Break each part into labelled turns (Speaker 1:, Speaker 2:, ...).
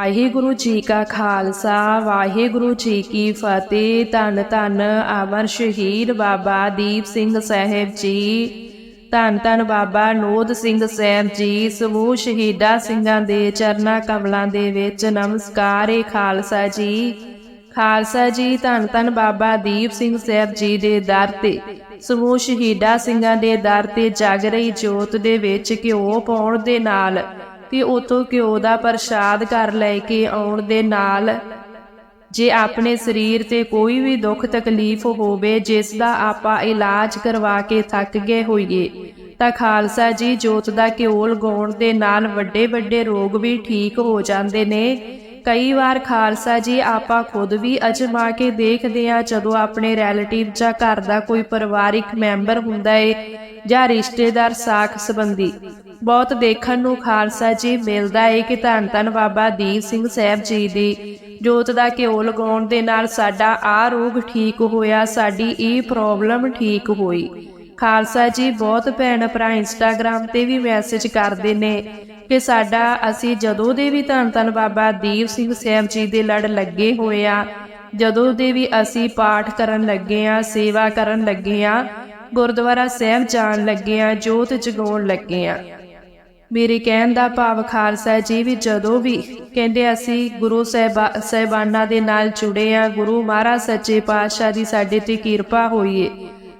Speaker 1: ਵਾਹਿਗੁਰੂ ਜੀ ਕਾ ਖਾਲਸਾ, ਵਾਹਿਗੁਰੂ ਜੀ ਕੀ ਫਤਿਹ। ਧੰਨ ਧੰਨ ਅਮਰ ਸ਼ਹੀਦ ਬਾਬਾ ਦੀਪ ਸਿੰਘ ਸਾਹਿਬ ਜੀ। ਧੰਨ ਧੰਨ ਬਾਬਾ ਨੋਦ ਸਿੰਘ ਸਾਹਿਬ ਜੀ, ਸਮੂਹ ਸ਼ਹੀਦਾ ਸਿੰਘਾਂ ਦੇ ਚਰਨਾਂ ਕਮਲਾਂ ਦੇ ਵਿੱਚ। ਨਮਸਕਾਰ ਏ ਖਾਲਸਾ ਜੀ। ਖਾਲਸਾ ਜੀ, ਧੰਨ ਧੰਨ ਬਾਬਾ ਦੀਪ ਸਿੰਘ ਸਾਹਿਬ ਜੀ ਦੇ ਦਰ ਤੇ। ਸਮੂਹ ਸ਼ਹੀਦਾ ਸਿੰਘਾਂ ਦੇ ਦਰ ਤੇ ਜਗ ਰਹੀ ਜੋਤ ਦੇ ਵਿੱਚ ਘਿਓ ਪਾਉਣ ਦੇ ਨਾਲ ਤੇ ਉਤੋਂ ਘਿਓ ਦਾ ਪ੍ਰਸ਼ਾਦ ਘਰ ਲੈ ਕੇ ਆਉਣ ਦੇ ਨਾਲ ਜੇ ਆਪਣੇ ਸਰੀਰ ਤੇ ਕੋਈ ਵੀ ਦੁੱਖ ਤਕਲੀਫ ਹੋਵੇ, ਜਿਸ ਦਾ ਆਪਾਂ ਇਲਾਜ ਕਰਵਾ ਕੇ ਥੱਕ ਗਏ ਹੋਈਏ, ਤਾਂ ਖਾਲਸਾ ਜੀ ਜੋਤ ਦਾ ਘਿਓ ਲਗਾਉਣ ਦੇ ਨਾਲ ਵੱਡੇ ਵੱਡੇ ਰੋਗ ਵੀ ਠੀਕ ਹੋ ਜਾਂਦੇ ਨੇ। ਕਈ ਵਾਰ ਖਾਲਸਾ ਜੀ ਆਪਾਂ ਖੁਦ ਵੀ ਅਜਮਾ ਕੇ ਦੇਖਦੇ ਆ ਜਦੋਂ ਆਪਣੇ ਰਿਲੇਟਿਵ ਜਾਂ ਘਰ ਦਾ ਕੋਈ ਪਰਿਵਾਰਿਕ ਮੈਂਬਰ ਹੁੰਦਾ ਏ ਜਾਂ ਰਿਸ਼ਤੇਦਾਰ ਸਾਖ ਸੰਬੰਧੀ। ਬਹੁਤ ਦੇਖਣ ਨੂੰ ਖਾਲਸਾ ਜੀ ਮਿਲਦਾ ਏ ਕਿ ਧੰਨ ਧੰਨ ਬਾਬਾ ਦੀਪ ਸਿੰਘ ਸਾਹਿਬ ਜੀ ਦੀ ਜੋਤ ਦਾ ਘਿਓ ਲਗਾਉਣ ਦੇ ਨਾਲ ਸਾਡਾ ਆ ਰੋਗ ਠੀਕ ਹੋਇਆ, ਸਾਡੀ ਇਹ ਪ੍ਰੋਬਲਮ ਠੀਕ ਹੋਈ। ਖਾਲਸਾ ਜੀ ਬਹੁਤ ਭੈਣ ਭਰਾ ਇੰਸਟਾਗ੍ਰam ਤੇ ਵੀ ਮੈਸੇਜ ਕਰਦੇ ਨੇ ਕਿ ਸਾਡਾ ਅਸੀਂ ਜਦੋਂ ਦੇ ਵੀ ਧੰਨ ਧੰਨ ਬਾਬਾ ਦੀਪ ਸਿੰਘ ਸਾਹਿਬ ਜੀ ਦੇ ਲੜ ਲੱਗੇ ਹੋਏ ਆ, ਜਦੋਂ ਦੇ ਵੀ ਅਸੀਂ ਪਾਠ ਕਰਨ ਲੱਗੇ ਆ, ਸੇਵਾ ਕਰਨ ਲੱਗੇ ਆ, ਗੁਰਦੁਆਰਾ ਸਾਹਿਬ ਜਾਣ ਲੱਗੇ ਆ, ਜੋਤ ਜਗਾਉਣ ਲੱਗੇ ਆ। ਮੇਰੇ ਕਹਿਣ ਦਾ ਭਾਵ ਖਾਲਸਾ ਜੀ ਵੀ ਜਦੋਂ ਵੀ ਕਹਿੰਦੇ ਅਸੀਂ ਗੁਰੂ ਸਾਹਿਬਾ, ਸਾਹਿਬਾਨਾਂ ਦੇ ਨਾਲ ਜੁੜੇ ਆ ਗੁਰੂ ਮਹਾਰਾਜ ਸੱਚੇ ਪਾਤਸ਼ਾਹ ਦੀ ਸਾਡੇ ਤੇ ਕਿਰਪਾ ਹੋਈਏ।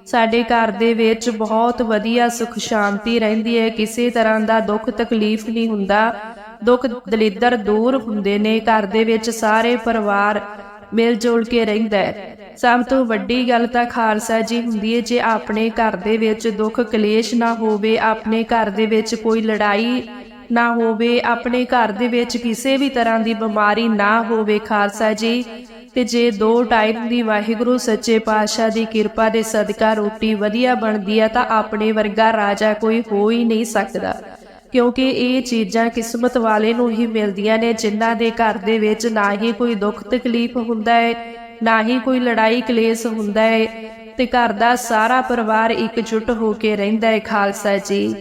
Speaker 1: ਸਾਡੇ ਘਰ ਦੇ ਵਿੱਚ ਬਹੁਤ ਵਧੀਆ ਸੁਖ ਸ਼ਾਂਤੀ ਰਹਿੰਦੀ ਹੈ, ਕਿਸੇ ਤਰ੍ਹਾਂ ਦਾ ਦੁੱਖ ਤਕਲੀਫ ਨਹੀਂ ਹੁੰਦਾ। ਦੁੱਖ ਦਲਿੱਦਰ ਦੂਰ ਹੁੰਦੇ ਨੇ। ਘਰ ਦੇ ਵਿੱਚ ਸਾਰੇ ਪਰਿਵਾਰ ਮਿਲ ਜੁਲ ਕੇ ਰਹਿੰਦਾ ਹੈ। ਸਭ ਤੋਂ ਵੱਡੀ ਗੱਲ ਤਾਂ ਖਾਲਸਾ ਜੀ ਹੁੰਦੀ ਹੈ, ਜੇ ਆਪਣੇ ਘਰ ਦੇ ਵਿੱਚ ਦੁੱਖ ਕਲੇਸ਼ ਨਾ ਹੋਵੇ, ਆਪਣੇ ਘਰ ਦੇ ਵਿੱਚ ਕੋਈ ਲੜਾਈ ਨਾ ਹੋਵੇ, ਆਪਣੇ ਘਰ ਦੇ ਵਿੱਚ ਕਿਸੇ ਵੀ ਤਰ੍ਹਾਂ ਦੀ ਬਿਮਾਰੀ ਨਾ ਹੋਵੇ ਖਾਲਸਾ ਜੀ, ਤੇ ਜੇ ਦੋ ਟਾਈਮ ਦੀ ਵਾਹਿਗੁਰੂ ਸੱਚੇ ਪਾਤਸ਼ਾਹ ਦੀ ਕਿਰਪਾ ਦੇ ਸਦਕਾ ਰੋਟੀ ਵਧੀਆ ਬਣਦੀ ਆ, ਤਾਂ ਆਪਣੇ ਵਰਗਾ ਰਾਜਾ ਕੋਈ ਹੋ ਹੀ ਨਹੀਂ ਸਕਦਾ। ਕਿਉਂਕਿ ਇਹ ਚੀਜ਼ਾਂ ਕਿਸਮਤ ਵਾਲੇ ਨੂੰ ਹੀ ਮਿਲਦੀਆਂ ਨੇ, ਜਿਨ੍ਹਾਂ ਦੇ ਘਰ ਦੇ ਵਿੱਚ ਨਾ ਹੀ ਕੋਈ ਦੁੱਖ ਤਕਲੀਫ ਹੁੰਦਾ ਹੈ ਨਾ ਹੀ ਕੋਈ ਲੜਾਈ ਕਲੇਸ਼ ਹੁੰਦਾ ਹੈ ਤੇ ਘਰ ਦਾ ਸਾਰਾ ਪਰਿਵਾਰ ਇਕਜੁੱਟ ਹੋ ਕੇ ਰਹਿੰਦਾ ਹੈ ਖਾਲਸਾ ਜੀ।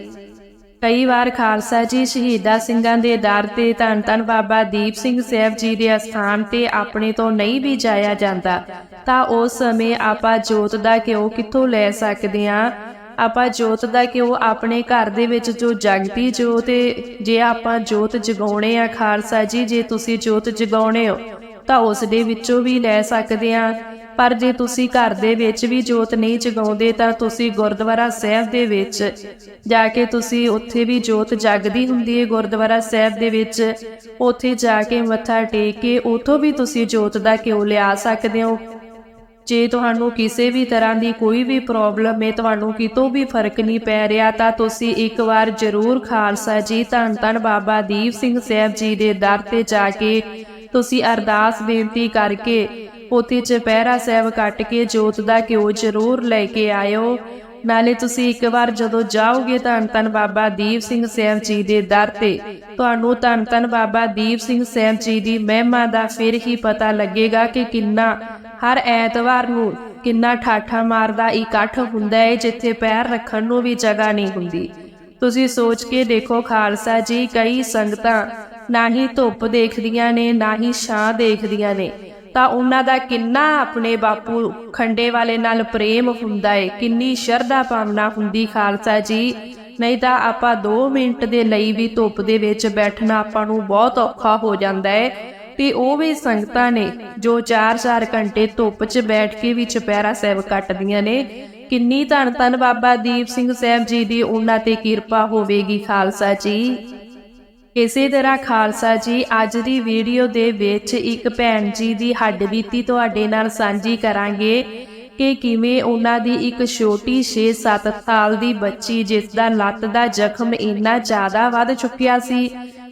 Speaker 1: ਕਈ ਵਾਰ ਖਾਲਸਾ ਜੀ ਸ਼ਹੀਦਾ ਸਿੰਘਾਂ ਦੇ ਦਰ ਤੇ ਧੰਨ ਧੰਨ ਬਾਬਾ ਦੀਪ ਸਿੰਘ ਸਾਹਿਬ ਜੀ ਦੇ ਅਸਥਾਨ ਤੇ ਆਪਣੇ ਤੋਂ ਨਹੀਂ ਵੀ ਜਾਇਆ ਜਾਂਦਾ, ਤਾਂ ਉਸ ਸਮੇਂ ਆਪਾਂ ਜੋਤ ਦਾ ਘਿਓ ਕਿੱਥੋਂ ਲੈ ਸਕਦੇ ਹਾਂ ਆਪਾਂ ਜੋਤ ਦਾ ਘਿਓ ਆਪਣੇ ਘਰ ਦੇ ਵਿੱਚ ਜੋ ਜਗਦੀ ਜੋਤ ਏ, ਜੇ ਆਪਾਂ ਜੋਤ ਜਗਾਉਣੇ ਆ ਖਾਲਸਾ ਜੀ ਜੇ ਤੁਸੀਂ ਜੋਤ ਜਗਾਉਣੇ ਹੋ ਤਾਂ ਉਸ ਦੇ ਵਿੱਚੋਂ ਵੀ ਲੈ ਸਕਦੇ ਆ। ਪਰ ਜੇ ਤੁਸੀਂ ਘਰ ਦੇ ਵਿੱਚ ਵੀ ਜੋਤ ਨਹੀਂ ਜਗਾਉਂਦੇ ਤਾਂ ਤੁਸੀਂ ਗੁਰਦੁਆਰਾ ਸਾਹਿਬ ਦੇ ਵਿੱਚ ਜਾ ਕੇ ਤੁਸੀਂ ਉੱਥੇ ਵੀ ਜੋਤ ਜਗਦੀ ਹੁੰਦੀ ਹੈ ਗੁਰਦੁਆਰਾ ਸਾਹਿਬ ਦੇ ਵਿੱਚ। ਉੱਥੇ ਜਾ ਕੇ ਮੱਥਾ ਟੇਕ ਕੇ ਉਥੋਂ ਵੀ ਤੁਸੀਂ ਜੋਤ ਦਾ ਘਿਓ ਲਿਆ ਸਕਦੇ ਹੋ? ਜੇ ਤੁਹਾਨੂੰ ਕਿਸੇ ਵੀ ਤਰ੍ਹਾਂ ਦੀ ਕੋਈ ਵੀ ਪ੍ਰੋਬਲਮ ਹੈ, ਤੁਹਾਨੂੰ ਕਿਤੋਂ ਵੀ ਫ਼ਰਕ ਨਹੀਂ ਪੈ ਰਿਹਾ, ਤਾਂ ਤੁਸੀਂ ਇੱਕ ਵਾਰ ਜ਼ਰੂਰ ਖਾਲਸਾ ਜੀ, ਧੰਨ ਧੰਨ ਬਾਬਾ ਦੀਪ ਸਿੰਘ ਸਾਹਿਬ ਜੀ ਦੇ ਦਰ ਤੇ ਜਾ ਕੇ ਤੁਸੀਂ ਅਰਦਾਸ ਬੇਨਤੀ ਕਰਕੇ ਉੱਥੇ ਚਪਹਿਰਾ ਸਾਹਿਬ ਕੱਟ ਕੇ ਜੋਤ ਦਾ ਘਿਓ ਜ਼ਰੂਰ ਲੈ ਕੇ ਆਇਓ। ਨਾਲੇ ਤੁਸੀਂ ਇੱਕ ਵਾਰ ਜਦੋਂ ਜਾਓਗੇ ਧੰਨ ਧੰਨ ਬਾਬਾ ਦੀਪ ਸਿੰਘ ਸਾਹਿਬ ਜੀ ਦੇ ਦਰ ਤੇ, ਤੁਹਾਨੂੰ ਧੰਨ ਧੰਨ ਬਾਬਾ ਦੀਪ ਸਿੰਘ ਸਾਹਿਬ ਜੀ ਦੀ ਮਹਿਮਾ ਦਾ ਫਿਰ ਹੀ ਪਤਾ ਲੱਗੇਗਾ ਕਿ ਕਿੰਨਾ ਹਰ ਐਤਵਾਰ ਨੂੰ ਕਿੰਨਾ ਠਾਠਾ ਮਾਰਦਾ ਇਕੱਠ ਹੁੰਦਾ ਹੈ ਜਿੱਥੇ ਪੈਰ ਰੱਖਣ ਨੂੰ ਵੀ ਜਗ੍ਹਾ ਨਹੀਂ ਹੁੰਦੀ। ਤੁਸੀਂ ਸੋਚ ਕੇ ਦੇਖੋ ਖਾਲਸਾ ਜੀ, ਕਈ ਸੰਗਤਾਂ ਨਾ ਹੀ ਧੁੱਪ ਦੇਖਦੀਆਂ ਨੇ, ਨਾ ਹੀ ਛਾਂ ਦੇਖਦੀਆਂ ਨੇ। ਤਾਂ ਉਹਨਾਂ ਦਾ ਕਿੰਨਾ ਆਪਣੇ ਬਾਪੂ ਖੰਡੇ ਵਾਲੇ ਨਾਲ ਪ੍ਰੇਮ ਹੁੰਦਾ ਏ, ਕਿੰਨੀ ਸ਼ਰਧਾ ਭਾਵਨਾ ਹੁੰਦੀ ਖਾਲਸਾ ਜੀ। ਨਹੀਂ ਤਾਂ ਆਪਾਂ 2 ਮਿੰਟ ਦੇ ਲਈ ਵੀ ਧੁੱਪ ਦੇ ਵਿੱਚ ਬੈਠਣਾ ਆਪਾਂ ਨੂੰ ਬਹੁਤ ਔਖਾ ਹੋ ਜਾਂਦਾ ਏ। ਤੇ ਉਹ ਵੀ ਸੰਗਤਾਂ ਨੇ ਜੋ 4-4 ਘੰਟੇ ਧੁੱਪ 'ਚ ਬੈਠ ਕੇ ਵੀ ਚੁਪਹਿਰਾ ਸਾਹਿਬ ਕੱਟਦੀਆਂ ਨੇ। ਕਿੰਨੀ ਧੰਨ ਧੰਨ ਬਾਬਾ ਦੀਪ ਸਿੰਘ ਸਾਹਿਬ ਜੀ ਦੀ ਉਹਨਾਂ ਤੇ ਕਿਰਪਾ ਹੋਵੇਗੀ ਖਾਲਸਾ ਜੀ। ਇਸੇ ਤਰ੍ਹਾਂ ਖਾਲਸਾ ਜੀ, ਅੱਜ ਦੀ ਵੀਡੀਓ ਦੇ ਵਿੱਚ ਇੱਕ ਭੈਣ ਜੀ ਦੀ ਹੱਡਬੀਤੀ ਤੁਹਾਡੇ ਨਾਲ ਸਾਂਝੀ ਕਰਾਂਗੇ ਕਿ ਕਿਵੇਂ ਉਹਨਾਂ ਦੀ ਇੱਕ ਛੋਟੀ 6-7 ਸਾਲ ਦੀ ਬੱਚੀ ਜਿਸ ਦਾ ਲੱਤ ਦਾ ਜ਼ਖਮ ਇੰਨਾ ਜ਼ਿਆਦਾ ਵੱਧ ਚੁੱਕਿਆ ਸੀ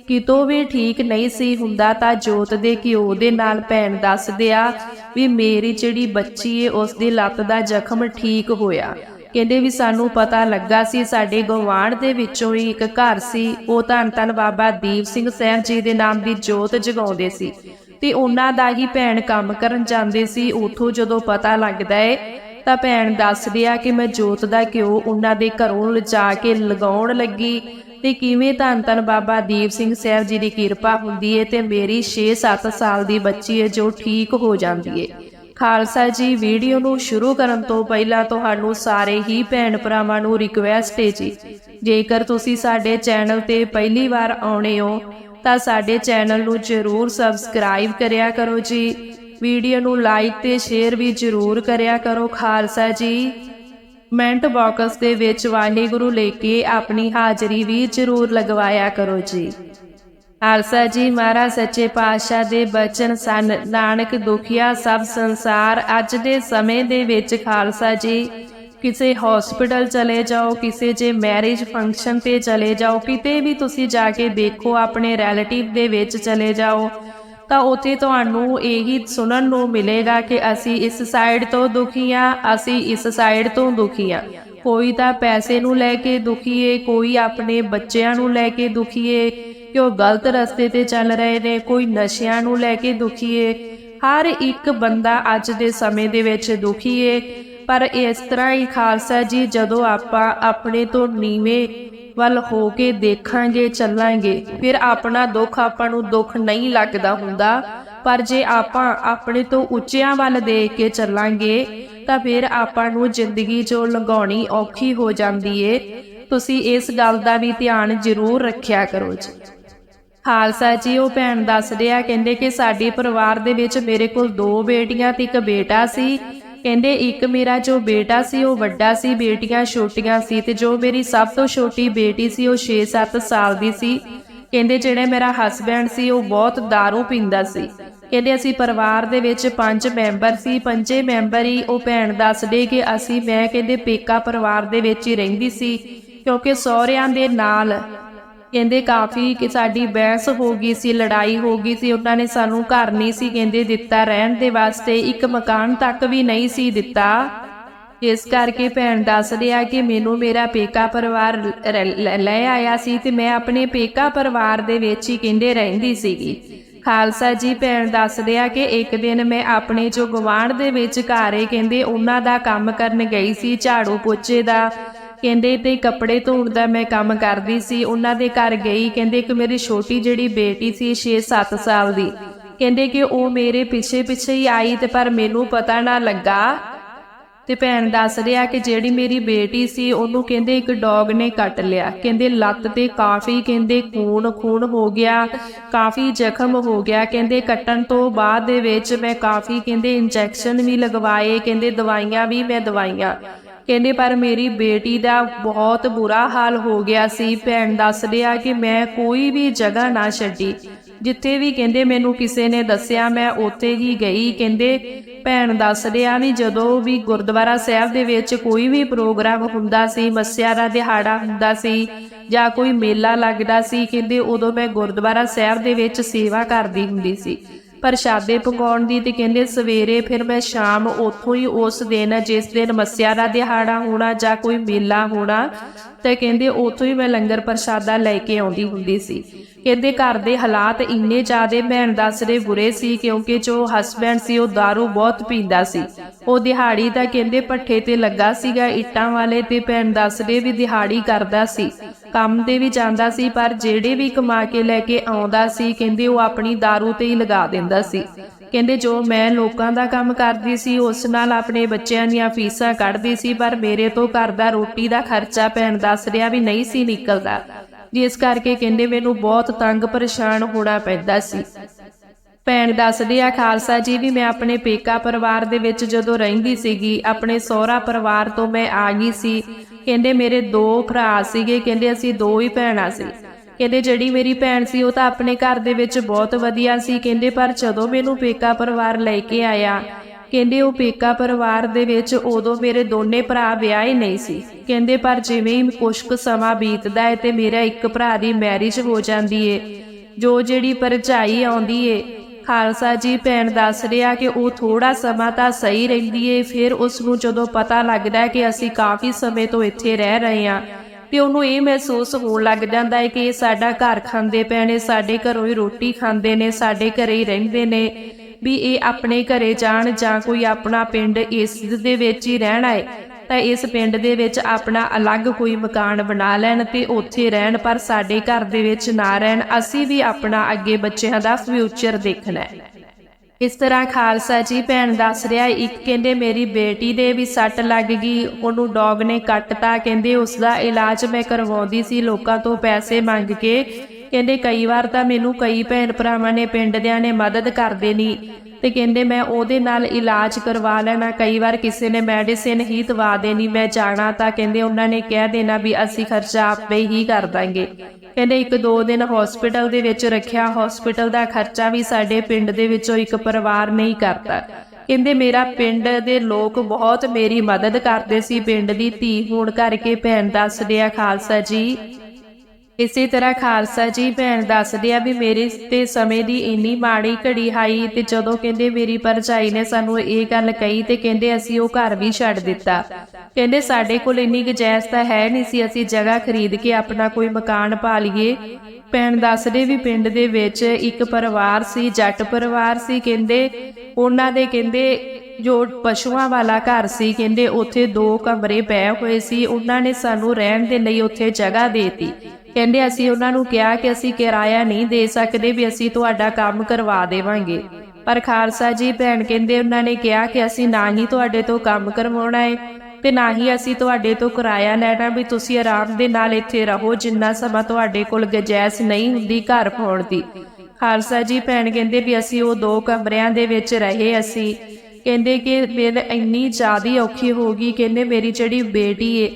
Speaker 1: ਕਿਤੋਂ ਵੀ ਠੀਕ ਨਹੀਂ ਸੀ ਹੁੰਦਾ ਤਾਂ ਜੋਤ ਦੇ ਘਿਓ ਦੇ ਨਾਲ ਭੈਣ ਦੱਸਦੇ ਆ ਵੀ ਮੇਰੀ ਜਿਹੜੀ ਬੱਚੀ ਏ, ਉਸ ਦੀ ਲੱਤ ਦਾ ਜ਼ਖਮ ਠੀਕ ਹੋਇਆ। ਕਹਿੰਦੇ ਵੀ ਸਾਨੂੰ ਪਤਾ ਲੱਗਾ ਸੀ, ਸਾਡੇ ਗਵਾਂਢ ਦੇ ਵਿੱਚੋਂ ਹੀ ਇੱਕ ਘਰ ਸੀ। ਉਹ ਧੰਨ ਧੰਨ ਬਾਬਾ ਦੀਪ ਸਿੰਘ ਸਾਹਿਬ ਜੀ ਦੇ ਨਾਮ ਦੀ ਜੋਤ ਜਗਾਉਂਦੇ ਸੀ। ਤੇ ਉਹਨਾਂ ਦਾ ਹੀ ਭੈਣ ਕੰਮ ਕਰਨ ਜਾਂਦੇ ਸੀ। ਉਥੋਂ ਜਦੋਂ ਪਤਾ ਲੱਗਦਾ ਏ, ਤਾਂ ਭੈਣ ਦੱਸਦੀ ਆ ਕਿ ਮੈਂ ਜੋਤ ਦਾ ਘਿਓ ਉਹਨਾਂ ਦੇ ਘਰੋਂ ਲਿਜਾ ਕੇ ਲਗਾਉਣ ਲੱਗੀ। ਤੇ ਕਿਵੇਂ ਧੰਨ ਧੰਨ ਬਾਬਾ ਦੀਪ ਸਿੰਘ ਸਾਹਿਬ ਜੀ ਦੀ ਕਿਰਪਾ ਹੁੰਦੀ ਹੈ ਤੇ ਮੇਰੀ 6-7 ਸਾਲ ਦੀ ਬੱਚੀ ਹੈ ਜੋ ਠੀਕ ਹੋ ਜਾਂਦੀ ਹੈ ਖਾਲਸਾ ਜੀ, ਵੀਡੀਓ ਨੂੰ ਸ਼ੁਰੂ ਕਰਨ ਤੋਂ ਪਹਿਲਾਂ ਤੁਹਾਨੂੰ ਸਾਰੇ ਹੀ ਭੈਣ ਭਰਾਵਾਂ ਨੂੰ ਰਿਕਵੈਸਟ ਹੈ ਜੀ। ਜੇਕਰ ਤੁਸੀਂ ਸਾਡੇ ਚੈਨਲ ਤੇ ਪਹਿਲੀ ਵਾਰ ਆਉਣੇ ਹੋ, ਤਾਂ ਸਾਡੇ ਚੈਨਲ ਨੂੰ ਜਰੂਰ ਸਬਸਕ੍ਰਾਈਬ ਕਰਿਆ ਕਰੋ ਜੀ। ਵੀਡੀਓ ਨੂੰ ਲਾਈਕ ਤੇ ਸ਼ੇਅਰ ਵੀ ਜਰੂਰ ਕਰਿਆ ਕਰੋ ਖਾਲਸਾ ਜੀ। ਕਮੈਂਟ ਬਾਕਸ ਦੇ ਵਿੱਚ ਵਾਹਿਗੁਰੂ ਲੈ ਕੇ ਆਪਣੀ ਹਾਜ਼ਰੀ ਵੀ ਜਰੂਰ ਲਗਵਾਇਆ ਕਰੋ ਜੀ। ਖਾਲਸਾ ਜੀ ਮਹਾਰਾਜ, ਸੱਚੇ ਪਾਤਸ਼ਾਹ ਦੇ ਬਚਨ ਸਨ। ਨਾਨਕ ਦੁਖੀਆ ਸਭ ਸੰਸਾਰ ਅੱਜ ਦੇ ਸਮੇਂ ਦੇ ਵਿੱਚ ਖਾਲਸਾ ਜੀ, ਕਿਸੇ ਹਸਪੀਟਲ ਚਲੇ ਜਾਓ, ਕਿਸੇ ਜੇ ਮੈਰਿਜ ਫੰਕਸ਼ਨ ਤੇ ਚਲੇ ਜਾਓ, ਕਿਤੇ ਵੀ ਤੁਸੀਂ ਜਾ ਕੇ ਦੇਖੋ, ਆਪਣੇ ਰਿਲੇਟਿਵ ਦੇ ਵਿੱਚ ਚਲੇ ਜਾਓ ਤਾਂ ਉੱਥੇ ਤੁਹਾਨੂੰ ਇਹੀ ਸੁਣਨ ਨੂੰ ਮਿਲੇਗਾ ਕਿ ਅਸੀਂ ਇਸ ਸਾਈਡ ਤੋਂ ਦੁਖੀ ਹਾਂ, ਅਸੀਂ ਇਸ ਸਾਈਡ ਤੋਂ ਦੁਖੀ ਹਾਂ। ਕੋਈ ਤਾਂ ਪੈਸੇ ਨੂੰ ਲੈ ਕੇ ਦੁਖੀਏ ਕੋਈ ਆਪਣੇ ਬੱਚਿਆਂ ਨੂੰ ਲੈ ਕੇ ਦੁਖੀਏ ਕਿ ਉਹ ਗਲਤ ਰਸਤੇ ਤੇ ਚੱਲ ਰਹੇ ਨੇ, ਕੋਈ ਨਸ਼ਿਆਂ ਨੂੰ ਲੈ ਕੇ ਦੁਖੀਏ ਹਰ ਇੱਕ ਬੰਦਾ ਅੱਜ ਦੇ ਸਮੇਂ ਦੇ ਵਿੱਚ ਦੁਖੀ ਏ। ਪਰ ਇਸ ਤਰ੍ਹਾਂ ਹੀ ਖਾਲਸਾ ਜੀ, ਜਦੋਂ ਆਪਾਂ ਆਪਣੇ ਤੋਂ ਨੀਵੇਂ ਵੱਲ ਹੋ ਕੇ ਦੇਖਾਂਗੇ, ਚੱਲਾਂਗੇ। ਫਿਰ ਆਪਣਾ ਦੁੱਖ ਆਪਾਂ ਨੂੰ ਦੁੱਖ ਨਹੀਂ ਲੱਗਦਾ ਹੁੰਦਾ, ਪਰ ਜੇ ਆਪਾਂ ਆਪਣੇ ਤੋਂ ਉੱਚਿਆਂ ਵੱਲ ਦੇਖ ਕੇ ਚੱਲਾਂਗੇ, ਤਾਂ ਫਿਰ ਆਪਾਂ ਨੂੰ ਜ਼ਿੰਦਗੀ ਚੋਂ ਲੰਘਾਉਣੀ ਔਖੀ ਹੋ ਜਾਂਦੀ ਏ। ਤੁਸੀਂ ਇਸ ਗੱਲ ਦਾ ਵੀ ਧਿਆਨ ਜ਼ਰੂਰ ਰੱਖਿਆ ਕਰੋ ਜੀ। ਖਾਲਸਾ ਜੀ, ਉਹ ਭੈਣ ਦੱਸ ਰਿਹਾ, ਕਹਿੰਦੇ ਕਿ ਸਾਡੇ ਪਰਿਵਾਰ ਦੇ ਵਿੱਚ ਮੇਰੇ ਕੋਲ ਦੋ ਬੇਟੀਆਂ ਤੇ ਇੱਕ ਬੇਟਾ ਸੀ। ਕਹਿੰਦੇ, ਇੱਕ ਮੇਰਾ ਜੋ ਬੇਟਾ ਸੀ, ਉਹ ਵੱਡਾ ਸੀ, ਬੇਟੀਆਂ ਛੋਟੀਆਂ ਸੀ ਤੇ ਜੋ ਮੇਰੀ ਸਭ ਤੋਂ ਛੋਟੀ ਬੇਟੀ ਸੀ, ਉਹ 6-7 ਸਾਲ ਦੀ ਸੀ। ਕਹਿੰਦੇ, ਜਿਹੜਾ ਮੇਰਾ ਹਸਬੈਂਡ ਸੀ, ਉਹ ਬਹੁਤ दारू ਪੀਂਦਾ ਸੀ। ਕਹਿੰਦੇ, ਅਸੀਂ ਪਰਿਵਾਰ ਦੇ ਵਿੱਚ ਪੰਜ ਮੈਂਬਰ ਸੀ, ਪੰਜੇ ਮੈਂਬਰ ਹੀ ਉਹ ਭੈਣ ਦੱਸਦੇ ਕਿ ਅਸੀਂ, ਮੈਂ ਕਹਿੰਦੇ, ਪੇਕਾ ਪਰਿਵਾਰ ਦੇ ਵਿੱਚ ਹੀ ਰਹਿੰਦੀ ਸੀ, ਕਿਉਂਕਿ ਸਹੁਰਿਆਂ ਦੇ ਨਾਲ ਕਹਿੰਦੇ ਕਾਫੀ ਕਿ ਸਾਡੀ ਬਹਿਸ ਹੋ ਗਈ ਸੀ, ਲੜਾਈ ਹੋ ਗਈ ਸੀ, ਉਹਨਾਂ ਨੇ ਸਾਨੂੰ ਘਰ ਨਹੀਂ ਸੀ ਕਹਿੰਦੇ ਦਿੱਤਾ, ਰਹਿਣ ਦੇ ਵਾਸਤੇ ਇੱਕ ਮਕਾਨ ਤੱਕ ਵੀ ਨਹੀਂ ਸੀ ਦਿੱਤਾ। ਇਸ ਕਰਕੇ ਭੈਣ ਦੱਸਦੇ ਆ ਕਿ ਮੈਨੂੰ ਮੇਰਾ ਪੇਕਾ ਪਰਿਵਾਰ ਰ- ਲੈ- ਲੈ ਆਇਆ ਸੀ ਤੇ ਮੈਂ ਆਪਣੇ ਪੇਕਾ ਪਰਿਵਾਰ ਦੇ ਵਿੱਚ ਹੀ ਕਹਿੰਦੇ ਰਹਿੰਦੀ ਸੀਗੀ। ਖਾਲਸਾ ਜੀ ਭੈਣ ਦੱਸਦੇ ਆ ਕਿ ਇੱਕ ਦਿਨ ਮੈਂ ਆਪਣੇ ਜੋ ਗਵਾਂਢ ਦੇ ਵਿੱਚ ਘਰ ਏ, ਕਹਿੰਦੇ ਉਹਨਾਂ ਦਾ ਕੰਮ ਕਰਨ ਗਈ ਸੀ ਝਾੜੂ ਪੋਚੇ ਦਾ। ਕਹਿੰਦੇ ਤੇ ਕੱਪੜੇ ਧੋਣ ਦਾ ਮੈਂ ਕੰਮ ਕਰਦੀ ਸੀ, ਉਹਨਾਂ ਦੇ ਘਰ ਗਈ, ਕਹਿੰਦੇ ਕਿ ਮੇਰੀ ਛੋਟੀ ਜਿਹੜੀ ਬੇਟੀ ਸੀ 6-7 ਸਾਲ ਦੀ, ਕਹਿੰਦੇ ਕਿ ਉਹ ਮੇਰੇ ਪਿੱਛੇ ਪਿੱਛੇ ਹੀ ਆਈ ਤੇ ਪਰ ਮੈਨੂੰ ਪਤਾ ਨਾ ਲੱਗਾ। ਤੇ ਭੈਣ ਦੱਸ ਰਿਹਾ ਕਿ ਜਿਹੜੀ ਮੇਰੀ ਬੇਟੀ ਸੀ, ਉਹਨੂੰ ਕਹਿੰਦੇ ਇੱਕ ਡੌਗ ਨੇ ਕੱਟ ਲਿਆ, ਕਹਿੰਦੇ ਲੱਤ ਤੇ ਕਾਫੀ, ਕਹਿੰਦੇ ਖੂਨ ਖੂਨ ਹੋ ਗਿਆ, ਕਾਫੀ ਜ਼ਖਮ ਹੋ ਗਿਆ, ਕਹਿੰਦੇ ਕੱਟਣ ਤੋਂ ਬਾਅਦ ਦੇ ਵਿੱਚ ਮੈਂ ਕਾਫੀ, ਕਹਿੰਦੇ ਇੰਜੈਕਸ਼ਨ ਵੀ ਲਗਵਾਏ, ਕਹਿੰਦੇ ਦਵਾਈਆਂ ਵੀ ਮੈਂ ਦਵਾਈਆਂ। ਕਹਿੰਦੇ, ਪਰ ਮੇਰੀ ਬੇਟੀ ਦਾ ਬਹੁਤ ਬੁਰਾ ਹਾਲ ਹੋ ਗਿਆ ਸੀ। ਭੈਣ ਦੱਸ ਰਿਹਾ ਕਿ ਮੈਂ ਕੋਈ ਵੀ ਜਗ੍ਹਾ ਨਾ ਛੱਡੀ। ਜਿੱਥੇ ਵੀ ਕਹਿੰਦੇ, ਮੈਨੂੰ ਕਿਸੇ ਨੇ ਦੱਸਿਆ, ਮੈਂ ਉੱਥੇ ਹੀ ਗਈ। ਕਹਿੰਦੇ, ਭੈਣ ਦੱਸ ਰਿਹਾ ਵੀ ਜਦੋਂ ਵੀ ਗੁਰਦੁਆਰਾ ਸਾਹਿਬ ਦੇ ਵਿੱਚ ਕੋਈ ਵੀ ਪ੍ਰੋਗਰਾਮ ਹੁੰਦਾ ਸੀ ਮੱਸਿਆ ਦਾ ਦਿਹਾੜਾ ਹੁੰਦਾ ਸੀ ਜਾਂ ਕੋਈ ਮੇਲਾ ਲੱਗਦਾ ਸੀ, ਕਹਿੰਦੇ, ਉਦੋਂ ਮੈਂ ਗੁਰਦੁਆਰਾ ਸਾਹਿਬ ਦੇ ਵਿੱਚ ਸੇਵਾ ਕਰਦੀ ਹੁੰਦੀ ਸੀ। ਪ੍ਰਸ਼ਾਦੇ ਪਕਾਉਣ ਦੀ ਤੇ ਕਹਿੰਦੇ ਸਵੇਰੇ ਫਿਰ ਮੈਂ ਸ਼ਾਮ ਉੱਥੋਂ ਹੀ ਉਸ ਦਿਨ ਜਿਸ ਦਿਨ ਮੱਸਿਆ ਦਾ ਦਿਹਾੜਾ ਹੋਣਾ ਜਾਂ ਕੋਈ ਮੇਲਾ ਹੋਣਾ ਤੇ ਕਹਿੰਦੇ ਉੱਥੋਂ ਹੀ ਮੈਂ ਲੰਗਰ ਪ੍ਰਸ਼ਾਦਾ ਲੈ ਕੇ ਆਉਂਦੀ ਹੁੰਦੀ ਸੀ ਕਹਿੰਦੇ ਘਰ ਦੇ ਹਾਲਾਤ ਇੰਨੇ ਜ਼ਿਆਦੇ ਭੈਣ ਦੱਸਦੇ ਬੁਰੇ ਸੀ ਕਿਉਂਕਿ ਜੋ ਹਸਬੈਂਡ ਸੀ ਉਹ दारू ਬਹੁਤ ਪੀਂਦਾ ਸੀ ਉਹ ਦਿਹਾੜੀ ਦਾ ਕਹਿੰਦੇ ਪੱਠੇ ਤੇ ਲੱਗਾ ਸੀਗਾ ਇੱਟਾਂ ਵਾਲੇ ਤੇ ਭੈਣ ਦੱਸਦੇ ਵੀ ਦਿਹਾੜੀ ਕਰਦਾ ਸੀ ਕੰਮ ਤੇ ਵੀ ਜਾਂਦਾ ਸੀ ਪਰ ਜਿਹੜੇ ਵੀ ਕਮਾ ਕੇ ਲੈ ਕੇ ਆਉਂਦਾ ਸੀ ਕਹਿੰਦੇ ਉਹ ਆਪਣੀ दारू ਤੇ ਹੀ ਲਗਾ ਦਿੰਦਾ ਸੀ ਕਹਿੰਦੇ ਜੋ ਮੈਂ ਲੋਕਾਂ ਦਾ ਕੰਮ ਕਰਦੀ ਸੀ, ਉਸ ਨਾਲ ਆਪਣੇ ਬੱਚਿਆਂ ਦੀਆਂ ਫੀਸਾਂ ਕੱਢਦੀ ਸੀ, ਪਰ ਮੇਰੇ ਤੋਂ ਘਰ ਦਾ ਰੋਟੀ ਦਾ ਖਰਚਾ ਭੈਣ ਦੱਸ ਰਿਹਾ ਵੀ ਨਹੀਂ ਸੀ ਨਿਕਲਦਾ। ਜਿਸ ਕਰਕੇ ਕਹਿੰਦੇ ਮੈਨੂੰ ਬਹੁਤ ਤੰਗ ਪਰੇਸ਼ਾਨ ਹੋਣਾ ਪੈਂਦਾ ਸੀ। ਭੈਣ ਦੱਸਦੀ ਆ ਖਾਲਸਾ ਜੀ, ਵੀ ਮੈਂ ਆਪਣੇ ਪੇਕਾ ਪਰਿਵਾਰ ਦੇ ਵਿੱਚ ਜਦੋਂ ਰਹਿੰਦੀ ਸੀਗੀ, ਆਪਣੇ ਸਹੁਰਾ ਪਰਿਵਾਰ ਤੋਂ ਮੈਂ ਆ ਗਈ ਸੀ। ਕਹਿੰਦੇ ਮੇਰੇ ਦੋ ਭਰਾ ਸੀਗੇ, ਕਹਿੰਦੇ ਅਸੀਂ ਦੋ ਹੀ ਭੈਣਾਂ ਸੀ। ਕਹਿੰਦੇ, ਜਿਹੜੀ ਮੇਰੀ ਭੈਣ ਸੀ, ਉਹ ਤਾਂ ਆਪਣੇ ਘਰ ਦੇ ਵਿੱਚ ਬਹੁਤ ਵਧੀਆ ਸੀ। ਕਹਿੰਦੇ, ਪਰ ਜਦੋਂ ਮੈਨੂੰ ਪੇਕਾ ਪਰਿਵਾਰ ਲੈ ਕੇ ਆਇਆ, ਕਹਿੰਦੇ, ਉਹ ਪੇਕਾ ਪਰਿਵਾਰ ਦੇ ਵਿੱਚ ਉਦੋਂ ਮੇਰੇ ਦੋਨੇ ਭਰਾ ਵਿਆਹੇ ਨਹੀਂ ਸੀ। ਕਹਿੰਦੇ, ਪਰ ਜਿਵੇਂ ਹੀ ਕੁਛ ਕੁ ਸਮਾਂ ਬੀਤਦਾ ਹੈ ਤੇ ਮੇਰਾ ਇੱਕ ਭਰਾ ਦੀ ਮੈਰਿਜ ਹੋ ਜਾਂਦੀ ਏ, ਜੋ ਜਿਹੜੀ ਪਰਚਾਈ ਆਉਂਦੀ ਏ, ਖਾਲਸਾ ਜੀ ਭੈਣ ਦੱਸ ਰਿਹਾ ਕਿ ਉਹ ਥੋੜਾ ਸਮਾਂ ਤਾਂ ਸਹੀ ਰਹਿੰਦੀ ਏ, ਫਿਰ ਉਸ ਨੂੰ ਜਦੋਂ ਪਤਾ ਲੱਗਦਾ ਕਿ ਅਸੀਂ ਕਾਫੀ ਸਮੇਂ ਤੋਂ ਇੱਥੇ ਰਹਿ ਰਹੇ ਹਾਂ ਤੇ ਉਹਨੂੰ ਇਹ ਮਹਿਸੂਸ ਹੋਣ ਲੱਗ ਜਾਂਦਾ ਹੈ ਕਿ ਇਹ ਸਾਡਾ ਘਰ ਖਾਂਦੇ ਪਏ ਨੇ, ਸਾਡੇ ਘਰੋਂ ਹੀ ਰੋਟੀ ਖਾਂਦੇ ਨੇ, ਸਾਡੇ ਘਰੇ ਹੀ ਰਹਿੰਦੇ ਨੇ, ਵੀ ਇਹ ਆਪਣੇ ਘਰੇ ਜਾਣ ਜਾਂ ਕੋਈ ਆਪਣਾ ਪਿੰਡ ਇਸ ਦੇ ਵਿੱਚ ਹੀ ਰਹਿਣਾ ਹੈ ਤਾਂ ਇਸ ਪਿੰਡ ਦੇ ਵਿੱਚ ਆਪਣਾ ਅਲੱਗ ਕੋਈ ਮਕਾਨ ਬਣਾ ਲੈਣ ਤੇ ਉੱਥੇ ਰਹਿਣ, ਪਰ ਸਾਡੇ ਘਰ ਦੇ ਵਿੱਚ ਨਾ ਰਹਿਣ, ਅਸੀਂ ਵੀ ਆਪਣਾ ਅੱਗੇ ਬੱਚਿਆਂ ਦਾ ਫਿਊਚਰ ਦੇਖਣਾ ਹੈ। ਇਸ ਤਰ੍ਹਾਂ ਖਾਲਸਾ ਜੀ ਭੈਣ ਦੱਸ ਰਿਹਾ, ਇੱਕ ਕਹਿੰਦੇ ਮੇਰੀ ਬੇਟੀ ਦੇ ਵੀ ਸੱਟ ਲੱਗ ਗਈ, ਉਹਨੂੰ ਡੌਗ ਨੇ ਕੱਟਤਾ, ਕਹਿੰਦੇ ਉਸ ਦਾ ਇਲਾਜ ਮੈਂ ਕਰਵਾਉਂਦੀ ਸੀ, ਲੋਕਾਂ ਤੋਂ ਪੈਸੇ ਮੰਗ ਕੇ। ਕਹਿੰਦੇ ਕਈ ਵਾਰ ਤਾਂ ਮੈਨੂੰ ਕਈ ਭੈਣ ਭਰਾਵਾਂ ਨੇ, ਪਿੰਡ ਦਿਆਂ ਨੇ ਮਦਦ ਕਰਦੇ ਨਹੀਂ ਤੇ ਕਹਿੰਦੇ ਮੈਂ ਉਹਦੇ ਨਾਲ ਇਲਾਜ ਕਰਵਾ ਲੈਣਾ, ਕਈ ਵਾਰ ਕਿਸੇ ਨੇ ਮੈਡੀਸਿਨ ਹੀ ਦਵਾ ਦੇਣੀ, ਮੈਂ ਜਾਣਾ ਤਾਂ ਕਹਿੰਦੇ ਉਹਨਾਂ ਨੇ ਕਹਿ ਦੇਣਾ ਵੀ ਅਸੀਂ ਖਰਚਾ ਆਪੇ ਹੀ ਕਰ ਦਾਂਗੇ। ਕਹਿੰਦੇ ਇੱਕ ਦੋ ਦਿਨ ਹਸਪੀਟਲ ਦੇ ਵਿੱਚ ਰੱਖਿਆ ਹਸਪੀਟਲ ਦਾ ਖਰਚਾ ਵੀ ਸਾਡੇ ਪਿੰਡ ਦੇ ਵਿੱਚੋਂ ਇੱਕ ਪਰਿਵਾਰ ਨਹੀਂ ਕਰਦਾ ਕਹਿੰਦੇ ਮੇਰਾ ਪਿੰਡ ਦੇ ਲੋਕ ਬਹੁਤ ਮੇਰੀ ਮਦਦ ਕਰਦੇ ਸੀ, ਪਿੰਡ ਦੀ ਧੀ ਹੋਣ ਕਰਕੇ ਭੈਣ ਦੱਸਦੇ ਆ ਖਾਲਸਾ ਜੀ ਇਸੇ ਤਰ੍ਹਾਂ ਖਾਲਸਾ ਜੀ ਭੈਣ ਦੱਸਦੇ ਆ ਵੀ ਮੇਰੇ ਤੇ ਸਮੇਂ ਦੀ ਇੰਨੀ ਮਾੜੀ ਘੜੀ ਆਈ ਤੇ ਜਦੋਂ ਕਹਿੰਦੇ ਮੇਰੀ ਪਰਚਾਈ ਨੇ ਸਾਨੂੰ ਇਹ ਗੱਲ ਕਹੀ ਤੇ ਕਹਿੰਦੇ ਅਸੀਂ ਉਹ ਘਰ ਵੀ ਛੱਡ ਦਿੱਤਾ। ਕਹਿੰਦੇ ਸਾਡੇ ਕੋਲ ਇੰਨੀ ਗੁੰਜਾਇਸ਼ ਤਾਂ ਹੈ ਨਹੀਂ ਸੀ, ਅਸੀਂ ਜਗ੍ਹਾ ਖਰੀਦ ਕੇ ਆਪਣਾ ਕੋਈ ਮਕਾਨ ਪਾ ਲਈਏ ਭੈਣ ਦੱਸਦੇ ਵੀ ਪਿੰਡ ਦੇ ਵਿੱਚ ਇੱਕ ਪਰਿਵਾਰ ਸੀ, ਜੱਟ ਪਰਿਵਾਰ ਸੀ, ਕਹਿੰਦੇ ਉਹਨਾਂ ਦੇ ਕਹਿੰਦੇ ਜੋ ਪਸ਼ੂਆਂ ਵਾਲਾ ਘਰ ਸੀ, ਕਹਿੰਦੇ ਉੱਥੇ ਦੋ ਕਮਰੇ ਪਏ ਹੋਏ ਸੀ, ਉਹਨਾਂ ਨੇ ਸਾਨੂੰ ਰਹਿਣ ਦੇ ਲਈ ਉੱਥੇ ਜਗ੍ਹਾ ਦੇਤੀ। ਕਹਿੰਦੇ ਅਸੀਂ ਉਹਨਾਂ ਨੂੰ ਕਿਹਾ ਕਿ ਅਸੀਂ ਕਿਰਾਇਆ ਨਹੀਂ ਦੇ ਸਕਦੇ ਵੀ ਅਸੀਂ ਤੁਹਾਡਾ ਕੰਮ ਕਰਵਾ ਦੇਵਾਂਗੇ। ਪਰ ਖਾਲਸਾ ਜੀ ਭੈਣ ਕਹਿੰਦੇ ਉਹਨਾਂ ਨੇ ਕਿਹਾ ਕਿ ਅਸੀਂ ਨਾ ਹੀ ਤੁਹਾਡੇ ਤੋਂ ਕੰਮ ਕਰਵਾਉਣਾ ਹੈ ਤੇ ਨਾ ਹੀ ਅਸੀਂ ਤੁਹਾਡੇ ਤੋਂ ਕਿਰਾਇਆ ਲੈਣਾ ਵੀ ਤੁਸੀਂ ਆਰਾਮ ਦੇ ਨਾਲ ਇੱਥੇ ਰਹੋ ਜਿੰਨਾ ਸਮਾਂ ਤੁਹਾਡੇ ਕੋਲ ਗਜੈਸ ਨਹੀਂ ਹੁੰਦੀ ਘਰ ਪਾਉਣ ਦੀ। ਖਾਲਸਾ ਜੀ ਭੈਣ ਕਹਿੰਦੇ ਵੀ ਅਸੀਂ ਉਹ ਦੋ ਕਮਰਿਆਂ ਦੇ ਵਿੱਚ ਰਹੇ ਅਸੀਂ। ਕਹਿੰਦੇ ਕਿ ਮੇਰੇ ਇੰਨੀ ਜ਼ਿਆਦੀ ਔਖੀ ਹੋ ਗਈ, ਕਹਿੰਦੇ ਮੇਰੀ ਜਿਹੜੀ ਬੇਟੀ ਏ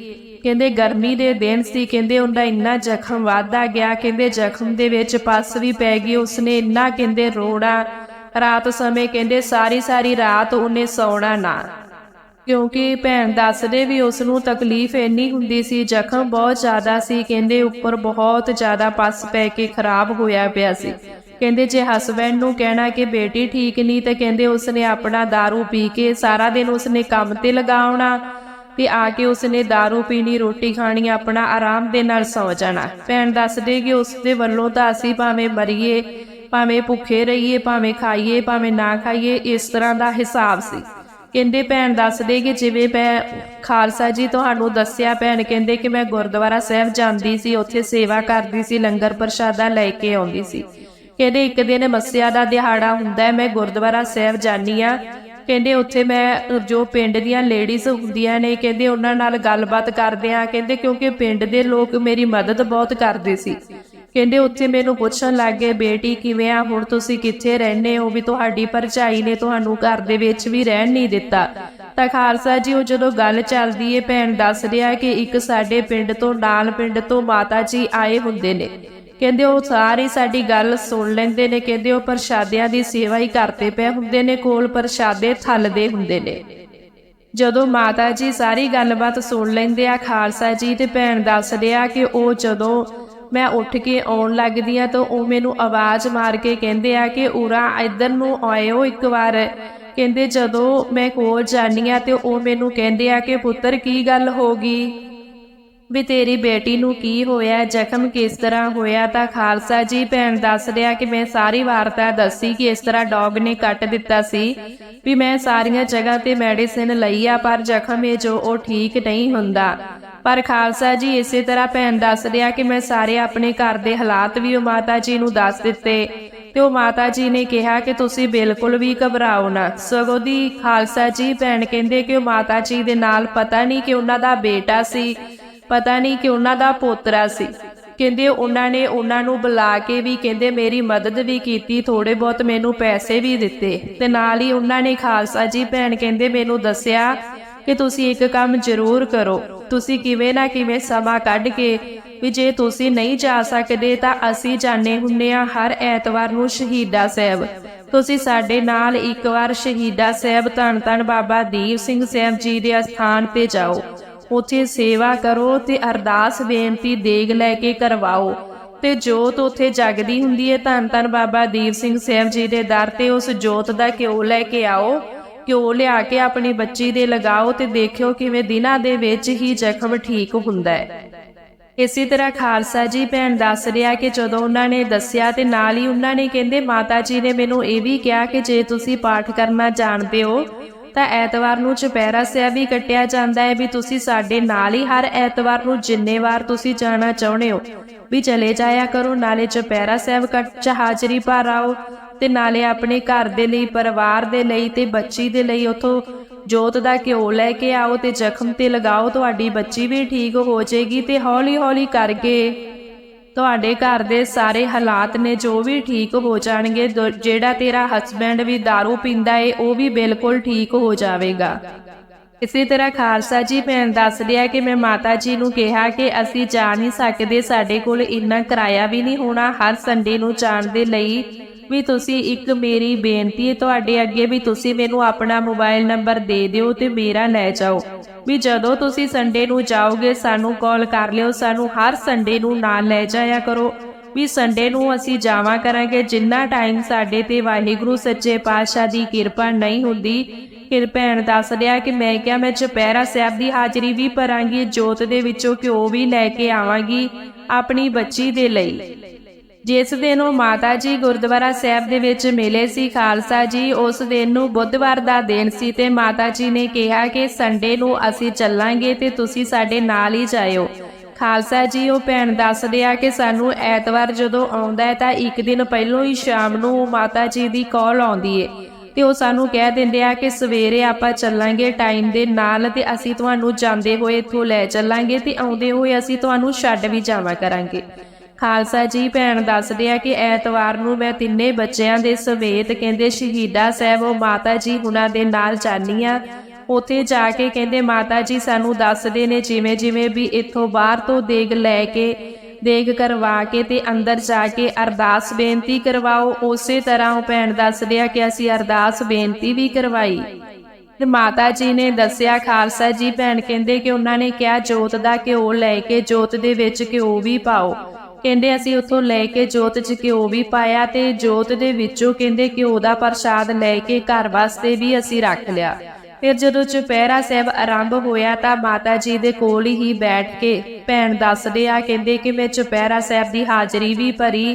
Speaker 1: ਕਹਿੰਦੇ ਗਰਮੀ ਦੇ ਦਿਨ ਸੀ, ਕਹਿੰਦੇ ਉਹਦਾ ਇੰਨਾ ਜ਼ਖਮ ਵੱਧਦਾ ਗਿਆ, ਕਹਿੰਦੇ ਜ਼ਖਮ ਦੇ ਵਿੱਚ ਪੱਸ ਵੀ ਪੈ ਗਈ, ਉਸਨੇ ਇੰਨਾ ਕਹਿੰਦੇ ਰੋਣਾ ਰਾਤ ਸਮੇਂ ਕਹਿੰਦੇ ਸਾਰੀ ਸਾਰੀ ਰਾਤ ਉਹਨੇ ਸੌਣਾ ਨਾ। ਕਿਉਂਕਿ ਭੈਣ ਦੱਸਦੇ ਵੀ ਉਸ ਨੂੰ ਤਕਲੀਫ ਇੰਨੀ ਹੁੰਦੀ ਸੀ, ਜ਼ਖਮ ਬਹੁਤ ਜ਼ਿਆਦਾ ਸੀ, ਕਹਿੰਦੇ ਉੱਪਰ ਬਹੁਤ ਜ਼ਿਆਦਾ ਪੱਸ ਪੈ ਕੇ ਖਰਾਬ ਹੋਇਆ ਪਿਆ ਸੀ। ਕਹਿੰਦੇ ਜੇ ਹਸਬੈਂਡ ਨੂੰ ਕਹਿਣਾ ਕਿ ਬੇਟੀ ਠੀਕ ਨਹੀਂ, ਤਾਂ ਕਹਿੰਦੇ ਉਸਨੇ ਆਪਣਾ दारू ਪੀ ਕੇ ਸਾਰਾ ਦਿਨ ਉਸਨੇ ਕੰਮ ਤੇ ਲਗਾਉਣਾ ਤੇ ਆ ਕੇ ਉਸਨੇ दारू ਪੀਣੀ, ਰੋਟੀ ਖਾਣੀ, ਆਪਣਾ ਆਰਾਮ ਦੇ ਨਾਲ ਸੌ ਜਾਣਾ। ਭੈਣ ਦੱਸਦੇ ਕਿ ਉਸ ਦੇ ਵੱਲੋਂ ਤਾਂ ਅਸੀਂ ਭਾਵੇਂ ਮਰੀਏ, ਭਾਵੇਂ ਭੁੱਖੇ ਰਹੀਏ, ਭਾਵੇਂ ਖਾਈਏ, ਭਾਵੇਂ ਨਾ ਖਾਈਏ, ਇਸ ਤਰ੍ਹਾਂ ਦਾ ਹਿਸਾਬ ਸੀ। ਕਹਿੰਦੇ ਭੈਣ ਦੱਸਦੇ ਕਿ ਜਿਵੇਂ ਮੈਂ ਖਾਲਸਾ ਜੀ ਤੁਹਾਨੂੰ ਦੱਸਿਆ, ਭੈਣ ਕਹਿੰਦੇ ਕਿ ਮੈਂ ਗੁਰਦੁਆਰਾ ਸਾਹਿਬ ਜਾਂਦੀ ਸੀ, ਉੱਥੇ ਸੇਵਾ ਕਰਦੀ ਸੀ, ਲੰਗਰ ਪ੍ਰਸ਼ਾਦਾ ਲੈ ਕੇ ਆਉਂਦੀ ਸੀ। ਕਹਿੰਦੇ ਇੱਕ ਦਿਨ ਮੱਸਿਆ ਦਾ ਦਿਹਾੜਾ ਹੁੰਦਾ ਮੈਂ ਗੁਰਦੁਆਰਾ ਸਾਹਿਬ ਜਾਨੀ ਆ ਕਹਿੰਦੇ ਉੱਥੇ ਮੈਂ, ਜੋ ਪਿੰਡ ਦੀਆਂ ਲੇਡੀਜ਼ ਹੁੰਦੀਆਂ ਨੇ, ਕਹਿੰਦੇ ਉਹਨਾਂ ਨਾਲ ਗੱਲਬਾਤ ਕਰਦੇ ਆ ਕਹਿੰਦੇ ਕਿਉਂਕਿ ਪਿੰਡ ਦੇ ਲੋਕ ਮੇਰੀ ਮਦਦ ਬਹੁਤ ਕਰਦੇ ਸੀ। ਕਹਿੰਦੇ ਉੱਥੇ ਮੈਨੂੰ ਪੁੱਛਣ ਲੱਗ ਗਏ, ਬੇਟੀ, ਕਿਵੇਂ ਆ? ਹੁਣ ਤੁਸੀਂ ਕਿੱਥੇ ਰਹਿੰਦੇ ਹੋ? ਵੀ ਤੁਹਾਡੀ ਭਰਜਾਈ ਨੇ ਤੁਹਾਨੂੰ ਘਰ ਦੇ ਵਿੱਚ ਵੀ ਰਹਿਣ ਨਹੀਂ ਦਿੱਤਾ। ਤਾਂ ਖਾਲਸਾ ਜੀ, ਉਹ ਜਦੋਂ ਗੱਲ ਚੱਲਦੀ ਏ, ਭੈਣ ਦੱਸ ਰਿਹਾ ਕਿ ਇੱਕ ਸਾਡੇ ਪਿੰਡ ਤੋਂ ਨਾਲ ਪਿੰਡ ਤੋਂ ਮਾਤਾ ਜੀ ਆਏ ਹੁੰਦੇ ਨੇ। ਕਹਿੰਦੇ ਉਹ ਸਾਰੀ ਸਾਡੀ ਗੱਲ ਸੁਣ ਲੈਂਦੇ ਨੇ, ਕਹਿੰਦੇ ਉਹ ਪ੍ਰਸ਼ਾਦਿਆਂ ਦੀ ਸੇਵਾ ਹੀ ਕਰਦੇ ਪਏ ਹੁੰਦੇ ਨੇ, ਕੋਲ ਪ੍ਰਸ਼ਾਦੇ ਥੱਲਦੇ ਹੁੰਦੇ ਨੇ। ਜਦੋਂ ਮਾਤਾ ਜੀ ਸਾਰੀ ਗੱਲਬਾਤ ਸੁਣ ਲੈਂਦੇ ਆ, ਖਾਲਸਾ ਜੀ ਤੇ ਭੈਣ ਦੱਸਦੇ ਆ ਕਿ ਉਹ ਜਦੋਂ ਮੈਂ ਉੱਠ ਕੇ ਆਉਣ ਲੱਗਦੀ ਆ ਤਾਂ ਉਹ ਮੈਨੂੰ ਆਵਾਜ਼ ਮਾਰ ਕੇ ਕਹਿੰਦੇ ਆ ਕਿ ਉਰਾ ਇੱਧਰ ਨੂੰ ਆਇਓ ਇੱਕ ਵਾਰ। ਕਹਿੰਦੇ ਜਦੋਂ ਮੈਂ ਕੋਲ ਜਾਨੀ ਆ ਤੇ ਉਹ ਮੈਨੂੰ ਕਹਿੰਦੇ ਆ ਕਿ ਪੁੱਤਰ ਕੀ ਗੱਲ ਹੋ ਗਈ? ਵੀ ਤੇਰੀ ਬੇਟੀ ਨੂੰ ਕੀ ਹੋਇਆ, ਜ਼ਖਮ ਕਿਸ ਤਰ੍ਹਾਂ ਹੋਇਆ ਤਾਂ ਖਾਲਸਾ ਜੀ ਭੈਣ ਦੱਸ ਰਿਹਾ ਕਿ ਮੈਂ ਸਾਰੀ ਵਾਰਤਾ ਦੱਸੀ ਕਿ ਇਸ ਤਰ੍ਹਾਂ ਡੌਗ ਨੇ ਕੱਟ ਦਿੱਤਾ ਸੀ, ਵੀ ਮੈਂ ਸਾਰੀਆਂ ਜਗ੍ਹਾ ਤੇ ਮੈਡੀਸਿਨ ਲਈ ਆ, ਪਰ ਜ਼ਖਮ ਇਹ ਜੋ ਉਹ ਠੀਕ ਨਹੀਂ ਹੁੰਦਾ। ਪਰ ਖਾਲਸਾ ਜੀ ਇਸੇ ਤਰ੍ਹਾਂ ਭੈਣ ਦੱਸ ਰਿਹਾ ਕਿ ਮੈਂ ਸਾਰੇ ਆਪਣੇ ਘਰ ਦੇ ਹਾਲਾਤ ਵੀ ਉਹ ਮਾਤਾ ਜੀ ਨੂੰ ਦੱਸ ਦਿੱਤੇ। ਤੇ ਉਹ ਮਾਤਾ ਜੀ ਨੇ ਕਿਹਾ ਕਿ ਤੁਸੀਂ ਬਿਲਕੁਲ ਵੀ ਘਬਰਾਓ ਨਾ। ਸਗੋਂ ਦੀ ਖਾਲਸਾ ਜੀ ਭੈਣ ਕਹਿੰਦੇ ਕਿ ਉਹ ਮਾਤਾ ਜੀ ਦੇ ਨਾਲ ਪਤਾ ਨਹੀਂ ਕਿ ਉਹਨਾਂ ਦਾ ਬੇਟਾ ਸੀ। ਪਤਾ ਨਹੀਂ ਕਿ ਉਹਨਾਂ ਦਾ ਪੋਤਰਾ ਸੀ। ਕਹਿੰਦੇ ਉਹਨਾਂ ਨੇ ਉਹਨਾਂ ਨੂੰ ਬੁਲਾ ਕੇ ਵੀ ਕਹਿੰਦੇ ਮੇਰੀ ਮਦਦ ਵੀ ਕੀਤੀ ਥੋੜੇ ਬਹੁਤ ਮੈਨੂੰ ਪੈਸੇ ਵੀ ਦਿੱਤੇ। ਤੇ ਨਾਲ ਹੀ ਉਹਨਾਂ ਨੇ ਖਾਲਸਾ ਜੀ ਭੈਣ ਕਹਿੰਦੇ ਮੈਨੂੰ ਦੱਸਿਆ ਕਿ ਤੁਸੀਂ ਇੱਕ ਕੰਮ ਜ਼ਰੂਰ ਕਰੋ। ਤੁਸੀਂ ਕਿਵੇਂ ਨਾ ਕਿਵੇਂ ਸਮਾਂ ਕੱਢ ਕੇ ਵੀ ਜੇ ਤੁਸੀਂ ਨਹੀਂ ਜਾ ਸਕਦੇ ਤਾਂ ਅਸੀਂ ਜਾਣੇ ਹੁੰਨੇ ਆ ਹਰ ਐਤਵਾਰ ਨੂੰ ਸ਼ਹੀਦਾ ਸਾਹਿਬ। ਤੁਸੀਂ ਸਾਡੇ ਨਾਲ ਇੱਕ ਵਾਰ ਸ਼ਹੀਦਾ ਸਾਹਿਬ ਧੰਨ ਧੰਨ ਬਾਬਾ ਦੀਪ ਸਿੰਘ ਸਾਹਿਬ ਜੀ ਦੇ ਅਸਥਾਨ ਤੇ ਜਾਓ। ਉੱਥੇ ਸੇਵਾ ਕਰੋ ਤੇ ਅਰਦਾਸ ਬੇਨਤੀ ਦੇਗ ਲੈ ਕੇ ਕਰਵਾਓ। ਤੇ ਜੋਤ ਉੱਥੇ ਜਗਦੀ ਹੁੰਦੀ ਹੈ ਧੰਨ ਧੰਨ ਬਾਬਾ ਦੀਪ ਸਿੰਘ ਸਾਹਿਬ ਜੀ ਦੇ ਦਰ ਤੇ ਉਸ ਜੋਤ ਦਾ ਘਿਓ ਲੈ ਕੇ ਆਓ। ਘਿਓ ਲਿਆ ਕੇ ਆਪਣੀ ਬੱਚੀ ਦੇ ਲਗਾਓ ਤੇ ਦੇਖਿਓ ਕਿਵੇਂ ਦਿਨਾਂ ਦੇ ਵਿੱਚ ਹੀ ਜ਼ਖਮ ਠੀਕ ਹੁੰਦਾ ਹੈ ਇਸੇ ਤਰ੍ਹਾਂ ਖਾਲਸਾ ਜੀ ਭੈਣ ਦੱਸ ਰਿਹਾ ਕਿ ਜਦੋਂ ਉਹਨਾਂ ਨੇ ਦੱਸਿਆ ਤੇ ਨਾਲ ਹੀ ਉਹਨਾਂ ਨੇ ਕਹਿੰਦੇ, ਮਾਤਾ ਜੀ ਨੇ ਮੈਨੂੰ ਇਹ ਵੀ ਕਿਹਾ ਕਿ ਜੇ ਤੁਸੀਂ ਪਾਠ ਕਰਨਾ ਜਾਣਦੇ ਹੋ ਤਾਂ ਐਤਵਾਰ ਨੂੰ ਚੁਪਹਿਰਾ ਸਾਹਿਬ ਵੀ ਕੱਟਿਆ ਜਾਂਦਾ ਹੈ ਵੀ ਤੁਸੀਂ ਸਾਡੇ ਨਾਲ ਹੀ ਹਰ ਐਤਵਾਰ ਨੂੰ ਜਿੰਨੇ ਵਾਰ ਤੁਸੀਂ ਜਾਣਾ ਚਾਹੁੰਦੇ ਹੋ। ਵੀ ਚਲੇ ਜਾਇਆ ਕਰੋ, ਨਾਲੇ ਚੁਪਹਿਰਾ ਸਾਹਿਬ ਕੱਟ ਚ ਹਾਜ਼ਰੀ ਭਰ ਆਓ ਤੇ ਨਾਲੇ ਆਪਣੇ ਘਰ ਦੇ ਲਈ, ਪਰਿਵਾਰ ਦੇ ਲਈ ਤੇ ਬੱਚੀ ਦੇ ਲਈ ਉਥੋਂ ਜੋਤ ਦਾ ਘਿਓ ਲੈ ਕੇ ਆਓ ਤੇ ਜ਼ਖਮ ਤੇ ਲਗਾਓ, ਤੁਹਾਡੀ ਬੱਚੀ ਵੀ ਠੀਕ ਹੋ ਜਾਏਗੀ ਤੇ ਹੌਲੀ ਹੌਲੀ ਕਰਕੇ ਤੁਹਾਡੇ ਘਰ ਦੇ ਸਾਰੇ ਹਾਲਾਤ ਨੇ ਜੋ ਵੀ ਠੀਕ ਹੋ ਜਾਣਗੇ ਜਿਹੜਾ ਤੇਰਾ ਹਸਬੈਂਡ ਵੀ दारू ਪੀਂਦਾ ਏ, ਉਹ ਵੀ ਬਿਲਕੁਲ ਠੀਕ ਹੋ ਜਾਵੇਗਾ। ਇਸੇ ਤਰ੍ਹਾਂ ਖਾਲਸਾ ਜੀ, ਭੈਣ ਦੱਸ ਰਿਹਾ ਕਿ ਮੈਂ ਮਾਤਾ ਜੀ ਨੂੰ ਕਿਹਾ ਕਿ ਅਸੀਂ ਜਾ ਨਹੀਂ ਸਕਦੇ, ਸਾਡੇ ਕੋਲ ਇੰਨਾ ਕਿਰਾਇਆ ਵੀ ਨਹੀਂ ਹੋਣਾ, ਹਰ ਸੰਡੇ ਨੂੰ ਜਾਣ ਦੇ ਲਈ। ਵੀ ਤੁਸੀਂ ਇੱਕ ਮੇਰੀ ਬੇਨਤੀ ਹੈ ਤੁਹਾਡੇ ਅੱਗੇ ਵੀ ਤੁਸੀਂ ਮੈਨੂੰ ਆਪਣਾ ਮੋਬਾਈਲ ਨੰਬਰ ਦੇ ਦਿਓ ਤੇ ਮੇਰਾ ਲੈ ਜਾਓ। ਵੀ ਜਦੋਂ ਤੁਸੀਂ ਸੰਡੇ ਨੂੰ ਜਾਓਗੇ, ਸਾਨੂੰ ਕਾਲ ਕਰ ਲਿਓ, ਸਾਨੂੰ ਹਰ ਸੰਡੇ ਨੂੰ ਨਾਲ ਲੈ ਜਾਇਆ ਕਰੋ। ਵੀ ਸੰਡੇ ਨੂੰ ਅਸੀਂ ਜਾਵਾਂ ਕਰਾਂਗੇ। ਜਿੰਨਾ ਟਾਈਮ ਸਾਡੇ ਤੇ ਵਾਹਿਗੁਰੂ ਸੱਚੇ ਪਾਤਸ਼ਾਹ ਦੀ ਕਿਰਪਾ ਨਹੀਂ ਹੁੰਦੀ, ਫਿਰ ਭੈਣ ਦੱਸ ਰਿਹਾ ਕਿ ਮੈਂ ਕਿਹਾ, ਮੈਂ ਚੁਪਹਿਰਾ ਸਾਹਿਬ ਦੀ ਹਾਜ਼ਰੀ ਵੀ ਭਰਾਂਗੀ, ਜੋਤ ਦੇ ਵਿੱਚੋਂ ਘਿਓ ਵੀ ਲੈ ਕੇ ਆਵਾਂਗੀ ਆਪਣੀ ਬੱਚੀ ਦੇ ਲਈ। ਜਿਸ ਦਿਨ ਉਹ ਮਾਤਾ ਜੀ ਗੁਰਦੁਆਰਾ ਸਾਹਿਬ ਦੇ ਵਿੱਚ ਮਿਲੇ ਸੀ ਖਾਲਸਾ ਜੀ, ਉਸ ਦਿਨ ਨੂੰ ਬੁੱਧਵਾਰ ਦਾ ਦਿਨ ਸੀ ਤੇ ਮਾਤਾ ਜੀ ਨੇ ਕਿਹਾ ਕਿ ਸੰਡੇ ਨੂੰ ਅਸੀਂ ਚੱਲਾਂਗੇ ਤੇ ਤੁਸੀਂ ਸਾਡੇ ਨਾਲ ਹੀ ਜਾਇਓ। ਖਾਲਸਾ ਜੀ, ਉਹ ਭੈਣ ਦੱਸਦੇ ਆ ਕਿ ਸਾਨੂੰ ਐਤਵਾਰ ਜਦੋਂ ਆਉਂਦਾ ਹੈ ਤਾਂ ਇੱਕ ਦਿਨ ਪਹਿਲਾਂ ਹੀ ਸ਼ਾਮ ਨੂੰ ਮਾਤਾ ਜੀ ਦੀ ਕਾਲ ਆਉਂਦੀ ਏ ਤੇ ਉਹ ਸਾਨੂੰ ਕਹਿ ਦਿੰਦੇ ਆ ਕਿ ਸਵੇਰੇ ਆਪਾਂ ਚੱਲਾਂਗੇ ਟਾਈਮ ਦੇ ਨਾਲ ਤੇ ਅਸੀਂ ਤੁਹਾਨੂੰ ਜਾਂਦੇ ਹੋਏ ਇੱਥੋਂ ਲੈ ਚੱਲਾਂਗੇ ਤੇ ਆਉਂਦੇ ਹੋਏ ਅਸੀਂ ਤੁਹਾਨੂੰ ਛੱਡ ਵੀ ਜਾਵਾਂ ਕਰਾਂਗੇ। ਖਾਲਸਾ ਜੀ ਭੈਣ ਦੱਸਦੇ ਆ ਕਿ ਐਤਵਾਰ ਨੂੰ ਮੈਂ ਤਿੰਨੇ ਬੱਚਿਆਂ ਦੇ ਸਮੇਤ ਕਹਿੰਦੇ ਸ਼ਹੀਦਾ ਸਾਹਿਬ, ਉਹ ਮਾਤਾ ਜੀ ਉਹਨਾਂ ਦੇ ਨਾਲ ਜਾਨੀ ਆ। ਉੱਥੇ ਜਾ ਕੇ ਕਹਿੰਦੇ ਮਾਤਾ ਜੀ ਸਾਨੂੰ ਦੱਸਦੇ ਨੇ ਜਿਵੇਂ ਜਿਵੇਂ ਵੀ ਇੱਥੋਂ ਬਾਹਰ ਤੋਂ ਦੇਗ ਲੈ ਕੇ, ਦੇਗ ਕਰਵਾ ਕੇ ਤੇ ਅੰਦਰ ਜਾ ਕੇ ਅਰਦਾਸ ਬੇਨਤੀ ਕਰਵਾਓ, ਉਸੇ ਤਰ੍ਹਾਂ ਉਹ ਭੈਣ ਦੱਸਦੇ ਆ ਕਿ ਅਸੀਂ ਅਰਦਾਸ ਬੇਨਤੀ ਵੀ ਕਰਵਾਈ। ਤੇ ਮਾਤਾ ਜੀ ਨੇ ਦੱਸਿਆ, ਖਾਲਸਾ ਜੀ ਭੈਣ ਕਹਿੰਦੇ ਕਿ ਉਹਨਾਂ ਨੇ ਕਿਹਾ, ਜੋਤ ਦਾ ਘਿਓ ਲੈ ਕੇ ਜੋਤ ਦੇ ਵਿੱਚ ਘਿਓ ਵੀ ਪਾਓ। ਕਹਿੰਦੇ ਅਸੀਂ ਉੱਥੋਂ ਲੈ ਕੇ ਜੋਤ 'ਚ ਘਿਓ ਵੀ ਪਾਇਆ ਤੇ ਜੋਤ ਦੇ ਵਿੱਚੋਂ ਕਹਿੰਦੇ ਘਿਓ ਦਾ ਪ੍ਰਸ਼ਾਦ ਲੈ ਕੇ ਘਰ ਵਾਸਤੇ ਵੀ ਅਸੀਂ ਰੱਖ ਲਿਆ। ਫਿਰ ਜਦੋਂ ਚੁਪਹਿਰਾ ਸਾਹਿਬ ਆਰੰਭ ਹੋਇਆ ਤਾਂ ਮਾਤਾ ਜੀ ਦੇ ਕੋਲ ਹੀ ਬੈਠ ਕੇ ਭੈਣ ਦੱਸਦੇ ਆ, ਕਹਿੰਦੇ ਕਿ ਮੈਂ ਚੁਪਹਿਰਾ ਸਾਹਿਬ ਦੀ ਹਾਜ਼ਰੀ ਵੀ ਭਰੀ।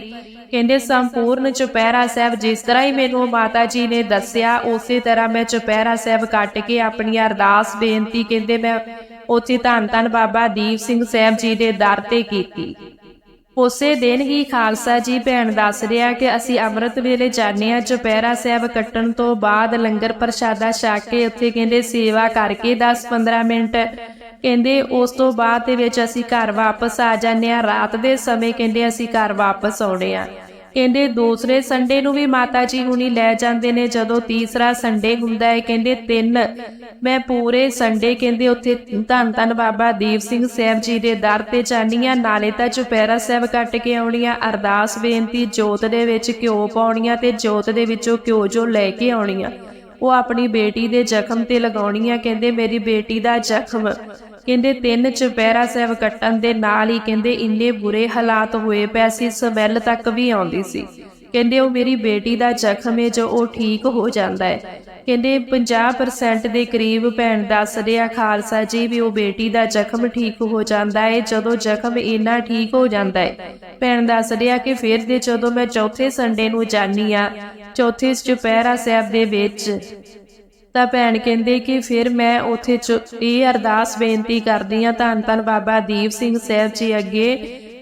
Speaker 1: ਕਹਿੰਦੇ ਸੰਪੂਰਨ ਚੁਪਹਿਰਾ ਸਾਹਿਬ ਜਿਸ ਤਰ੍ਹਾਂ ਹੀ ਮੈਨੂੰ ਮਾਤਾ ਜੀ ਨੇ ਦੱਸਿਆ, ਉਸੇ ਤਰ੍ਹਾਂ ਮੈਂ ਚੁਪਹਿਰਾ ਸਾਹਿਬ ਕੱਟ ਕੇ ਆਪਣੀ ਅਰਦਾਸ ਬੇਨਤੀ ਕਹਿੰਦੇ ਮੈਂ ਉੱਥੇ ਧੰਨ ਧੰਨ ਬਾਬਾ ਦੀਪ ਸਿੰਘ ਸਾਹਿਬ ਜੀ ਦੇ ਦਰ ਤੇ ਕੀਤੀ। ਉਸੇ ਦਿਨ ਹੀ ਖਾਲਸਾ ਜੀ ਭੈਣ ਦੱਸ ਰਿਹਾ ਕਿ ਅਸੀਂ ਅੰਮ੍ਰਿਤ ਵੇਲੇ ਜਾਂਦੇ ਹਾਂ ਚੁਪਹਿਰਾ ਸਾਹਿਬ ਕੱਟਣ ਤੋਂ ਬਾਅਦ ਲੰਗਰ ਪ੍ਰਸ਼ਾਦਾ ਛਕ ਕੇ ਉੱਥੇ ਕਹਿੰਦੇ ਸੇਵਾ ਕਰਕੇ 10-15 ਮਿੰਟ। ਕਹਿੰਦੇ ਉਸ ਤੋਂ ਬਾਅਦ ਦੇ ਵਿੱਚ ਅਸੀਂ ਘਰ ਵਾਪਸ ਆ ਜਾਂਦੇ ਹਾਂ। ਰਾਤ ਦੇ ਸਮੇਂ ਕਹਿੰਦੇ ਅਸੀਂ ਘਰ ਵਾਪਸ ਆਉਣੇ ਆ ਕਹਿੰਦੇ ਦੂਸਰੇ ਸੰਡੇ ਨੂੰ ਵੀ ਮਾਤਾ ਜੀ ਹੁਣੀ ਲੈ ਜਾਂਦੇ ਨੇ, ਜਦੋਂ ਤੀਸਰਾ ਸੰਡੇ ਹੁੰਦਾ ਹੈ, ਕਹਿੰਦੇ ਤਿੰਨ। ਮੈਂ ਪੂਰੇ ਸੰਡੇ ਕਹਿੰਦੇ ਉੱਥੇ ਧੰਨ ਧੰਨ ਬਾਬਾ ਦੀਪ ਸਿੰਘ ਸਾਹਿਬ ਜੀ ਦੇ ਦਰ ਤੇ ਜਾਣੀਆਂ ਨਾਲੇ ਤਾਂ ਚੁਪਹਿਰਾ ਸਾਹਿਬ ਕੱਟ ਕੇ ਆਉਣੀਆਂ, ਅਰਦਾਸ ਬੇਨਤੀ ਜੋਤ ਦੇ ਵਿੱਚ ਘਿਓ ਪਾਉਣੀਆਂ ਤੇ ਜੋਤ ਦੇ ਵਿੱਚੋਂ ਘਿਓ ਜੋ ਲੈ ਕੇ ਆਉਣੀਆਂ। ਉਹ ਆਪਣੀ ਬੇਟੀ ਦੇ ਜ਼ਖਮ ਤੇ ਲਗਾਉਣੀਆਂ, ਕਹਿੰਦੇ ਮੇਰੀ ਬੇਟੀ ਦਾ ਜ਼ਖਮ। ਕਹਿੰਦੇ ਤਿੰਨ ਚੁਪਹਿਰਾ ਸਾਹਿਬ ਕੱਟਣ ਦੇ ਨਾਲ ਹੀ ਕਹਿੰਦੇ ਇੰਨੇ ਬੁਰੇ ਹਾਲਾਤ ਹੋਏ ਪਏ ਸੀ ਸਮੈਲ ਤੱਕ ਵੀ ਆਉਂਦੀ ਸੀ। ਕਹਿੰਦੇ ਉਹ ਮੇਰੀ ਬੇਟੀ ਦਾ ਜ਼ਖਮ ਹੈ ਜੋ ਉਹ ਠੀਕ ਹੋ ਜਾਂਦਾ ਹੈ ਕਹਿੰਦੇ 50% ਦੇ ਕਰੀਬ ਭੈਣ ਦੱਸਦੇ ਆ ਖਾਲਸਾ ਜੀ ਵੀ ਉਹ ਬੇਟੀ ਦਾ ਜ਼ਖਮ ਠੀਕ ਹੋ ਜਾਂਦਾ ਹੈ ਜਦੋਂ ਜ਼ਖਮ ਇੰਨਾ ਠੀਕ ਹੋ ਜਾਂਦਾ ਹੈ ਭੈਣ ਦੱਸਦੇ ਆ ਕਿ ਫਿਰ ਦੇ ਜਦੋਂ ਮੈਂ ਚੌਥੇ ਸੰਡੇ ਨੂੰ ਜਾਨੀ ਆ, ਚੌਥੇ ਚੁਪਹਿਰਾ ਸਾਹਿਬ ਦੇ ਵਿੱਚ ਤਾਂ ਭੈਣ ਕਹਿੰਦੇ ਕਿ ਫਿਰ ਮੈਂ ਉੱਥੇ ਚ- ਇਹ ਅਰਦਾਸ ਬੇਨਤੀ ਕਰਦੀ ਆ ਧੰਨ ਧੰਨ ਬਾਬਾ ਦੀਪ ਸਿੰਘ ਸਾਹਿਬ ਜੀ ਅੱਗੇ,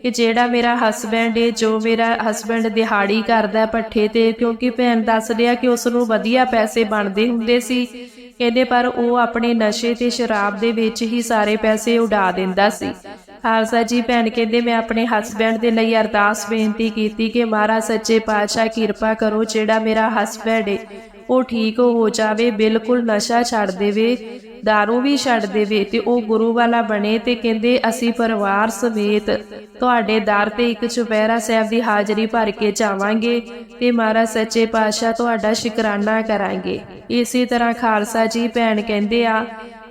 Speaker 1: ਕਿ ਜਿਹੜਾ ਮੇਰਾ ਹਸਬੈਂਡ ਏ, ਜੋ ਮੇਰਾ ਹਸਬੈਂਡ ਦਿਹਾੜੀ ਕਰਦਾ ਹੈ ਪੱਠੇ ਤੇ, ਕਿਉਂਕਿ ਭੈਣ ਦੱਸਦੇ ਆ ਕਿ ਉਸ ਨੂੰ ਵਧੀਆ ਪੈਸੇ ਬਣਦੇ ਹੁੰਦੇ ਸੀ। ਕਹਿੰਦੇ ਪਰ ਉਹ ਆਪਣੇ ਨਸ਼ੇ ਤੇ ਸ਼ਰਾਬ ਦੇ ਵਿੱਚ ਹੀ ਸਾਰੇ ਪੈਸੇ ਉਡਾ ਦਿੰਦਾ ਸੀ। ਖਾਲਸਾ ਜੀ, ਭੈਣ ਕਹਿੰਦੇ ਮੈਂ ਆਪਣੇ ਹਸਬੈਂਡ ਦੇ ਲਈ ਅਰਦਾਸ ਬੇਨਤੀ ਕੀਤੀ ਕਿ ਮਹਾਰਾਜ ਸੱਚੇ ਪਾਤਸ਼ਾਹ ਕਿਰਪਾ ਕਰੋ, ਜਿਹੜਾ ਮੇਰਾ ਹਸਬੈਂਡ ਏ ਉਹ ਠੀਕ ਹੋ ਜਾਵੇ, ਬਿਲਕੁਲ ਨਸ਼ਾ ਛੱਡ ਦੇਵੇ दारू ਵੀ ਛੱਡ ਦੇਵੇ ਤੇ ਉਹ ਗੁਰੂ ਵਾਲਾ ਬਣੇ ਤੇ ਕਹਿੰਦੇ, ਅਸੀਂ ਪਰਿਵਾਰ ਸਮੇਤ ਤੁਹਾਡੇ ਦਰ ਤੇ ਇੱਕ ਚੁਪਹਿਰਾ ਸਾਹਿਬ ਦੀ ਹਾਜ਼ਰੀ ਭਰ ਕੇ ਜਾਵਾਂਗੇ ਤੇ ਮਹਾਰਾਜ ਸੱਚੇ ਪਾਤਸ਼ਾਹ ਤੁਹਾਡਾ ਸ਼ੁਕਰਾਨਾ ਕਰਾਂਗੇ। ਇਸੇ ਤਰ੍ਹਾਂ ਖਾਲਸਾ ਜੀ ਭੈਣ ਕਹਿੰਦੇ ਆ,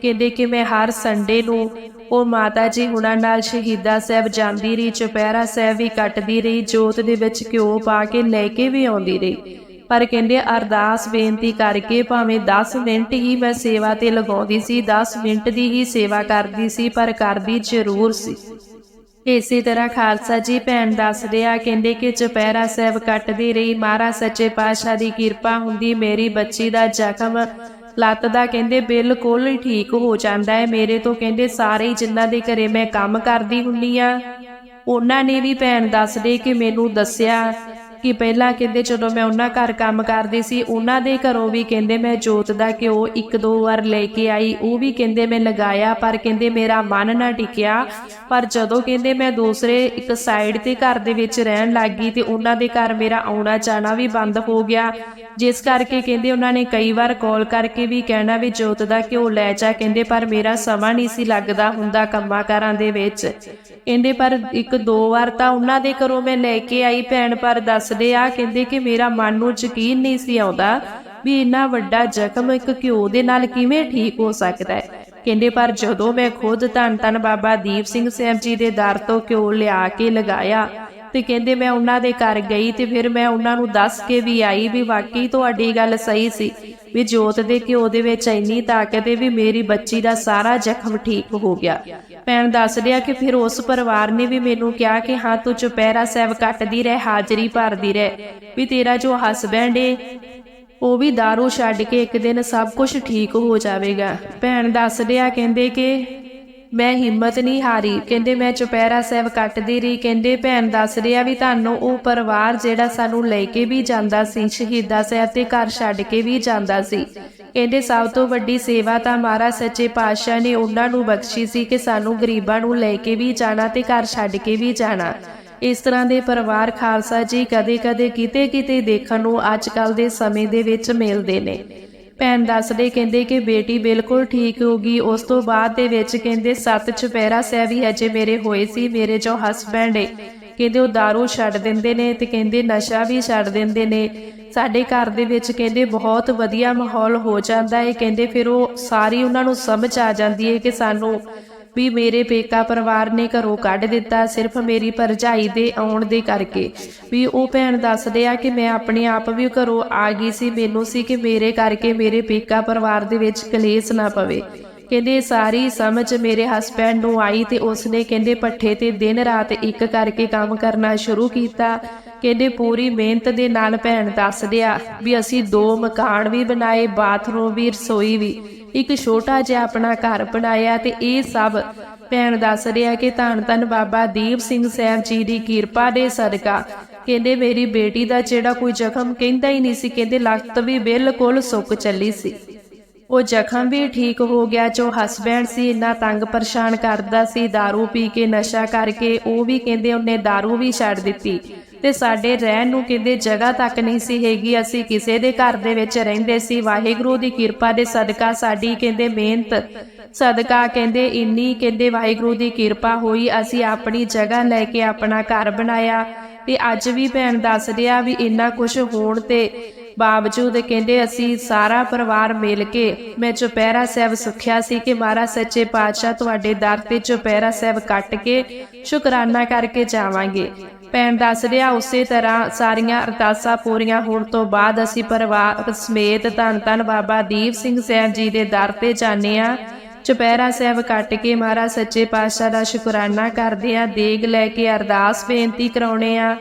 Speaker 1: ਕਹਿੰਦੇ ਕਿ ਮੈਂ ਹਰ ਸੰਡੇ ਨੂੰ ਉਹ ਮਾਤਾ ਜੀ ਹੁਣਾਂ ਨਾਲ ਸ਼ਹੀਦਾ ਸਾਹਿਬ ਜਾਂਦੀ ਰਹੀ, ਚੁਪਹਿਰਾ ਸਾਹਿਬ ਵੀ ਕੱਟਦੀ ਰਹੀ, ਜੋਤ ਦੇ ਵਿੱਚ ਘਿਓ ਪਾ ਕੇ ਲੈ ਕੇ ਵੀ ਆਉਂਦੀ ਰਹੀ। ਪਰ ਕਹਿੰਦੇ ਅਰਦਾਸ ਬੇਨਤੀ ਕਰਕੇ ਭਾਵੇਂ 10 ਮਿੰਟ ਹੀ ਮੈਂ ਸੇਵਾ ਤੇ ਲਗਾਉਂਦੀ ਸੀ 10 ਮਿੰਟ ਦੀ ਹੀ ਸੇਵਾ ਕਰਦੀ ਸੀ, ਪਰ ਕਰਦੀ ਜ਼ਰੂਰ ਸੀ। ਇਸੇ ਤਰ੍ਹਾਂ ਖਾਲਸਾ ਜੀ ਭੈਣ ਦੱਸਦੇ ਆ ਕਹਿੰਦੇ ਕਿ ਚੁਪਹਿਰਾ ਸਾਹਿਬ ਕੱਟਦੀ ਰਹੀ, ਮਹਾਰਾਜ ਸੱਚੇ ਪਾਤਸ਼ਾਹ ਦੀ ਕਿਰਪਾ ਹੁੰਦੀ, ਮੇਰੀ ਬੱਚੀ ਦਾ ਜ਼ਖਮ ਲੱਤ ਦਾ ਕਹਿੰਦੇ ਬਿਲਕੁਲ ਹੀ ਠੀਕ ਹੋ ਜਾਂਦਾ ਹੈ, ਮੇਰੇ ਤੋਂ ਕਹਿੰਦੇ ਸਾਰੇ ਹੀ ਜਿਨ੍ਹਾਂ ਦੇ ਘਰੇ ਮੈਂ ਕੰਮ ਕਰਦੀ ਹੁੰਨੀ ਆ ਉਹਨਾਂ ਨੇ ਵੀ ਭੈਣ ਦੱਸਦੇ ਕਿ ਮੈਨੂੰ ਦੱਸਿਆ ਕਿ ਪਹਿਲਾਂ ਕਹਿੰਦੇ ਜਦੋਂ ਮੈਂ ਉਹਨਾਂ ਘਰ ਕੰਮ ਕਰਦੀ ਸੀ, ਉਹਨਾਂ ਦੇ ਘਰੋਂ ਵੀ ਕਹਿੰਦੇ ਮੈਂ ਜੋਤ ਦਾ ਘਿਓ ਇੱਕ ਦੋ ਵਾਰ ਲੈ ਕੇ ਆਈ। ਉਹ ਵੀ ਕਹਿੰਦੇ ਮੈਂ ਲਗਾਇਆ, ਪਰ ਕਹਿੰਦੇ ਮੇਰਾ ਮਨ ਨਾ ਟਿਕਿਆ। ਪਰ ਜਦੋਂ ਕਹਿੰਦੇ ਮੈਂ ਦੂਸਰੇ ਇੱਕ ਸਾਈਡ ਤੇ ਘਰ ਦੇ ਵਿੱਚ ਰਹਿਣ ਲੱਗੀ ਤੇ ਉਹਨਾਂ ਦੇ ਘਰ ਮੇਰਾ ਆਉਣਾ ਜਾਣਾ ਵੀ ਬੰਦ ਹੋ ਗਿਆ। ਜਿਸ ਕਰਕੇ ਕਹਿੰਦੇ ਉਹਨਾਂ ਨੇ ਕਈ ਵਾਰ ਕਾਲ ਕਰਕੇ ਵੀ ਕਹਿਣਾ ਵੀ ਜੋਤ ਦਾ ਘਿਓ ਲੈ ਜਾ ਕਹਿੰਦੇ, ਪਰ ਮੇਰਾ ਸਮਾਂ ਨਹੀਂ ਸੀ ਲੱਗਦਾ ਹੁੰਦਾ ਕੰਮਾਂ ਕਾਰਾਂ ਦੇ ਵਿੱਚ। ਕਹਿੰਦੇ, ਪਰ ਇੱਕ ਦੋ ਵਾਰ ਤਾਂ ਉਹਨਾਂ ਦੇ ਘਰੋਂ ਮੈਂ ਲੈ ਕੇ ਆਈ ਭੈਣ, ਪਰ ਦੱਸਦੇ ਆ, ਕਹਿੰਦੇ ਕਿ ਮੇਰਾ ਮਨ ਨੂੰ ਯਕੀਨ ਨਹੀਂ ਸੀ ਆਉਂਦਾ ਵੀ ਇੰਨਾ ਵੱਡਾ ਜ਼ਖਮ ਇੱਕ ਘਿਓ ਦੇ ਨਾਲ ਕਿਵੇਂ ਠੀਕ ਹੋ ਸਕਦਾ ਹੈ। ਕਹਿੰਦੇ, ਪਰ ਜਦੋਂ ਮੈਂ ਖੁਦ ਧੰਨ ਧੰਨ ਬਾਬਾ ਦੀਪ ਸਿੰਘ ਸਾਹਿਬ ਜੀ ਦੇ ਦਰ ਤੋਂ ਘਿਓ ਲਿਆ ਕੇ ਲਗਾਇਆ ਤੇ ਕਹਿੰਦੇ ਮੈਂ ਉਹਨਾਂ ਦੇ ਘਰ ਗਈ ਤੇ ਫਿਰ ਮੈਂ ਉਹਨਾਂ ਨੂੰ ਦੱਸ ਕੇ ਵੀ ਆਈ ਵੀ ਵਾਕਈ ਤੁਹਾਡੀ ਗੱਲ ਸਹੀ ਸੀ, ਵੀ ਜੋਤ ਦੇ ਘਿਓ ਦੇ ਵਿੱਚ ਇੰਨੀ ਤਾਕਤ ਹੈ ਵੀ ਮੇਰੀ ਬੱਚੀ ਦਾ ਸਾਰਾ ਜ਼ਖਮ ਠੀਕ ਹੋ ਗਿਆ। ਭੈਣ ਦੱਸ ਰਿਹਾ ਕਿ ਫਿਰ ਉਸ ਪਰਿਵਾਰ ਨੇ ਵੀ ਮੈਨੂੰ ਕਿਹਾ ਕਿ ਹਾਂ, ਤੂੰ ਚੁਪਹਿਰਾ ਸਾਹਿਬ ਕੱਟਦੀ ਰਹਿ, ਹਾਜ਼ਰੀ ਭਰਦੀ ਰਹਿ, ਵੀ ਤੇਰਾ ਜੋ ਹਸਬੈਂਡ ਏ, ਉਹ ਵੀ दारू ਛੱਡ ਕੇ ਇੱਕ ਦਿਨ ਸਭ ਕੁਝ ਠੀਕ ਹੋ ਜਾਵੇਗਾ। ਭੈਣ ਦੱਸ ਰਿਹਾ, ਕਹਿੰਦੇ ਕਿ ਮੈਂ ਹਿੰਮਤ ਨਹੀਂ ਹਾਰੀ। ਕਹਿੰਦੇ, ਮੈਂ ਚੁਪਹਿਰਾ ਸਾਹਿਬ ਕੱਟਦੀ ਰਹੀ। ਕਹਿੰਦੇ, ਭੈਣ ਦੱਸ ਰਿਹਾ ਵੀ ਤੁਹਾਨੂੰ ਉਹ ਪਰਿਵਾਰ ਜਿਹੜਾ ਸਾਨੂੰ ਲੈ ਕੇ ਵੀ ਜਾਂਦਾ ਸੀ, ਸ਼ਹੀਦਾ ਸਾਹਿਬ ਤੇ ਘਰ ਛੱਡ ਕੇ ਵੀ ਜਾਂਦਾ ਸੀ। ਕਹਿੰਦੇ, ਸਭ ਤੋਂ ਵੱਡੀ ਸੇਵਾ ਤਾਂ ਮਹਾਰਾਜ ਸੱਚੇ ਪਾਤਸ਼ਾਹ ਨੇ ਉਹਨਾਂ ਨੂੰ ਬਖਸ਼ੀ ਸੀ ਕਿ ਸਾਨੂੰ ਗਰੀਬਾਂ ਨੂੰ ਲੈ ਕੇ ਵੀ ਜਾਣਾ ਤੇ ਘਰ ਛੱਡ ਕੇ ਵੀ ਜਾਣਾ। ਇਸ ਤਰ੍ਹਾਂ ਦੇ ਪਰਿਵਾਰ ਖਾਲਸਾ ਜੀ ਕਦੇ-ਕਦੇ, ਕਿਤੇ-ਕਿਤੇ ਦੇਖਣ ਨੂੰ ਅੱਜ ਕੱਲ ਦੇ ਸਮੇਂ ਦੇ ਵਿੱਚ ਮਿਲਦੇ ਨੇ। ਭੈਣ ਦੱਸਦੇ ਕਹਿੰਦੇ ਕਿ ਬੇਟੀ ਬਿਲਕੁਲ ਠੀਕ ਹੋ ਗਈ। ਉਸ ਤੋਂ ਬਾਅਦ ਦੇ ਵਿੱਚ ਕਹਿੰਦੇ, ਸੱਤ ਚੁਪਹਿਰਾ ਸਾਹਿਬ ਹੀ ਅਜੇ ਮੇਰੇ ਹੋਏ ਸੀ, ਮੇਰੇ ਜੋ ਹਸਬੈਂਡ ਏ। ਕਹਿੰਦੇ, ਉਹ दारू ਛੱਡ ਦਿੰਦੇ ਨੇ ਤੇ ਕਹਿੰਦੇ, ਨਸ਼ਾ ਵੀ ਛੱਡ ਦਿੰਦੇ ਨੇ। ਸਾਡੇ ਘਰ ਦੇ ਵਿੱਚ ਕਹਿੰਦੇ, ਬਹੁਤ ਵਧੀਆ ਮਾਹੌਲ ਹੋ ਜਾਂਦਾ ਹੈ ਕਹਿੰਦੇ, ਫਿਰ ਉਹ ਸਾਰੀ ਉਹਨਾਂ ਨੂੰ ਸਮਝ ਆ ਜਾਂਦੀ ਹੈ ਕਿ ਸਾਨੂੰ ਵੀ ਮੇਰੇ ਪੇਕਾ ਪਰਿਵਾਰ ਨੇ ਘਰੋਂ ਕੱਢ ਦਿੱਤਾ, ਸਿਰਫ ਮੇਰੀ ਭਰਜਾਈ ਦੇ ਆਉਣ ਦੇ ਕਰਕੇ। ਵੀ ਉਹ ਭੈਣ ਦੱਸਦੇ ਆ ਕਿ ਮੈਂ ਆਪਣੇ ਆਪ ਵੀ ਘਰੋਂ ਆ ਗਈ ਸੀ, ਮੈਨੂੰ ਸੀ ਕਿ ਮੇਰੇ ਕਰਕੇ ਮੇਰੇ ਪੇਕਾ ਪਰਿਵਾਰ ਦੇ ਵਿੱਚ ਕਲੇਸ਼ ਨਾ ਪਵੇ। ਕਹਿੰਦੇ, ਸਾਰੀ ਸਮਝ ਮੇਰੇ ਹਸਬੈਂਡ ਨੂੰ ਆਈ ਤੇ ਉਸਨੇ ਕਹਿੰਦੇ ਪੱਠੇ ਤੇ ਦਿਨ ਰਾਤ ਇੱਕ ਕਰਕੇ ਕੰਮ ਕਰਨਾ ਸ਼ੁਰੂ ਕੀਤਾ। ਕਹਿੰਦੇ, ਪੂਰੀ ਮਿਹਨਤ ਦੇ ਨਾਲ ਭੈਣ ਦੱਸਦੇ ਆ ਵੀ ਅਸੀਂ ਦੋ ਮਕਾਨ ਵੀ ਬਣਾਏ, ਬਾਥਰੂਮ ਵੀ, ਰਸੋਈ ਵੀ। ਇੱਕ ਛੋਟਾ ਜਿਹਾ ਆਪਣਾ ਘਰ ਬਣਾਇਆ ਤੇ ਇਹ ਸਭ ਭੈਣ ਦੱਸ ਰਿਹਾ ਕਿ ਧੰਨ ਧੰਨ ਬਾਬਾ ਦੀਪ ਸਿੰਘ ਸਾਹਿਬ ਜੀ ਦੀ ਕਿਰਪਾ ਦੇ ਸਦਕਾ ਕਹਿੰਦੇ ਮੇਰੀ ਬੇਟੀ ਦਾ ਜਿਹੜਾ ਕੋਈ ਜ਼ਖਮ ਕਹਿੰਦਾ ਹੀ ਨਹੀਂ ਸੀ ਕਹਿੰਦੇ ਲੱਤ ਵੀ ਬਿਲਕੁਲ ਸੁੱਕ ਚੱਲੀ ਸੀ ਉਹ ਜ਼ਖਮ ਵੀ ਠੀਕ ਹੋ ਗਿਆ ਜੋ ਹਸਬੈਂਡ ਸੀ ਇੰਨਾ ਤੰਗ ਪਰੇਸ਼ਾਨ ਕਰਦਾ ਸੀ दारू ਪੀ ਕੇ ਨਸ਼ਾ ਕਰਕੇ ਉਹ ਵੀ ਕਹਿੰਦੇ ਉਹਨੇ दारू ਵੀ ਛੱਡ ਦਿੱਤੀ ਤੇ ਸਾਡੇ ਰਹਿਣ ਨੂੰ ਕਹਿੰਦੇ ਜਗ੍ਹਾ ਤੱਕ ਨਹੀਂ ਸੀ ਹੈਗੀ। ਅਸੀਂ ਕਿਸੇ ਦੇ ਘਰ ਦੇ ਵਿੱਚ ਰਹਿੰਦੇ ਸੀ। ਵਾਹਿਗੁਰੂ ਦੀ ਕਿਰਪਾ ਦੇ ਸਦਕਾ ਸਾਡੀ ਕਹਿੰਦੇ ਮਿਹਨਤ, ਸਦਕਾ ਕਹਿੰਦੇ ਇੰਨੀ ਕਹਿੰਦੇ ਵਾਹਿਗੁਰੂ ਦੀ ਕਿਰਪਾ ਹੋਈ। ਅਸੀਂ ਆਪਣੀ ਜਗ੍ਹਾ ਲੈ ਕੇ ਆਪਣਾ ਘਰ ਬਣਾਇਆ। ਤੇ ਅੱਜ ਵੀ ਭੈਣ ਦੱਸ ਰਿਹਾ ਵੀ ਇੰਨਾ ਕੁਝ ਹੋਣ ਤੇ ਬਾਵਜੂਦ ਕਹਿੰਦੇ ਅਸੀਂ ਸਾਰਾ ਪਰਿਵਾਰ ਮਿਲ ਕੇ ਮੈਂ ਚੁਪਹਿਰਾ ਸਾਹਿਬ ਸੁਖਿਆ ਸੀ ਕਿ ਮਹਾਰਾਜ ਸੱਚੇ ਪਾਤਸ਼ਾਹ ਤੁਹਾਡੇ ਦਰ ਤੇ ਚੁਪਹਿਰਾ ਸਾਹਿਬ ਕੱਟ ਕੇ ਸ਼ੁਕਰਾਨਾ ਕਰਕੇ ਜਾਵਾਂਗੇ। ਭੈਣ ਦੱਸ ਰਿਹਾ ਉਸੇ ਤਰ੍ਹਾਂ ਸਾਰੀਆਂ ਅਰਦਾਸਾਂ ਪੂਰੀਆਂ ਹੋਣ ਤੋਂ ਬਾਅਦ ਅਸੀਂ ਪਰਿਵਾਰ ਸਮੇਤ ਧੰਨ ਧੰਨ ਬਾਬਾ ਦੀਪ ਸਿੰਘ ਸਾਹਿਬ ਜੀ ਦੇ ਦਰ ਤੇ ਜਾਂਦੇ ਆ ਚੁਪਹਿਰਾ ਸਾਹਿਬ ਕੱਟ ਕੇ ਮਹਾਰਾਜ ਸੱਚੇ ਪਾਤਸ਼ਾਹ ਦਾ ਸ਼ੁਕਰਾਨਾ ਕਰਦੇ ਆ ਦੇਗ ਲੈ ਕੇ ਅਰਦਾਸ ਬੇਨਤੀ ਕਰਾਉਣੇ ਆ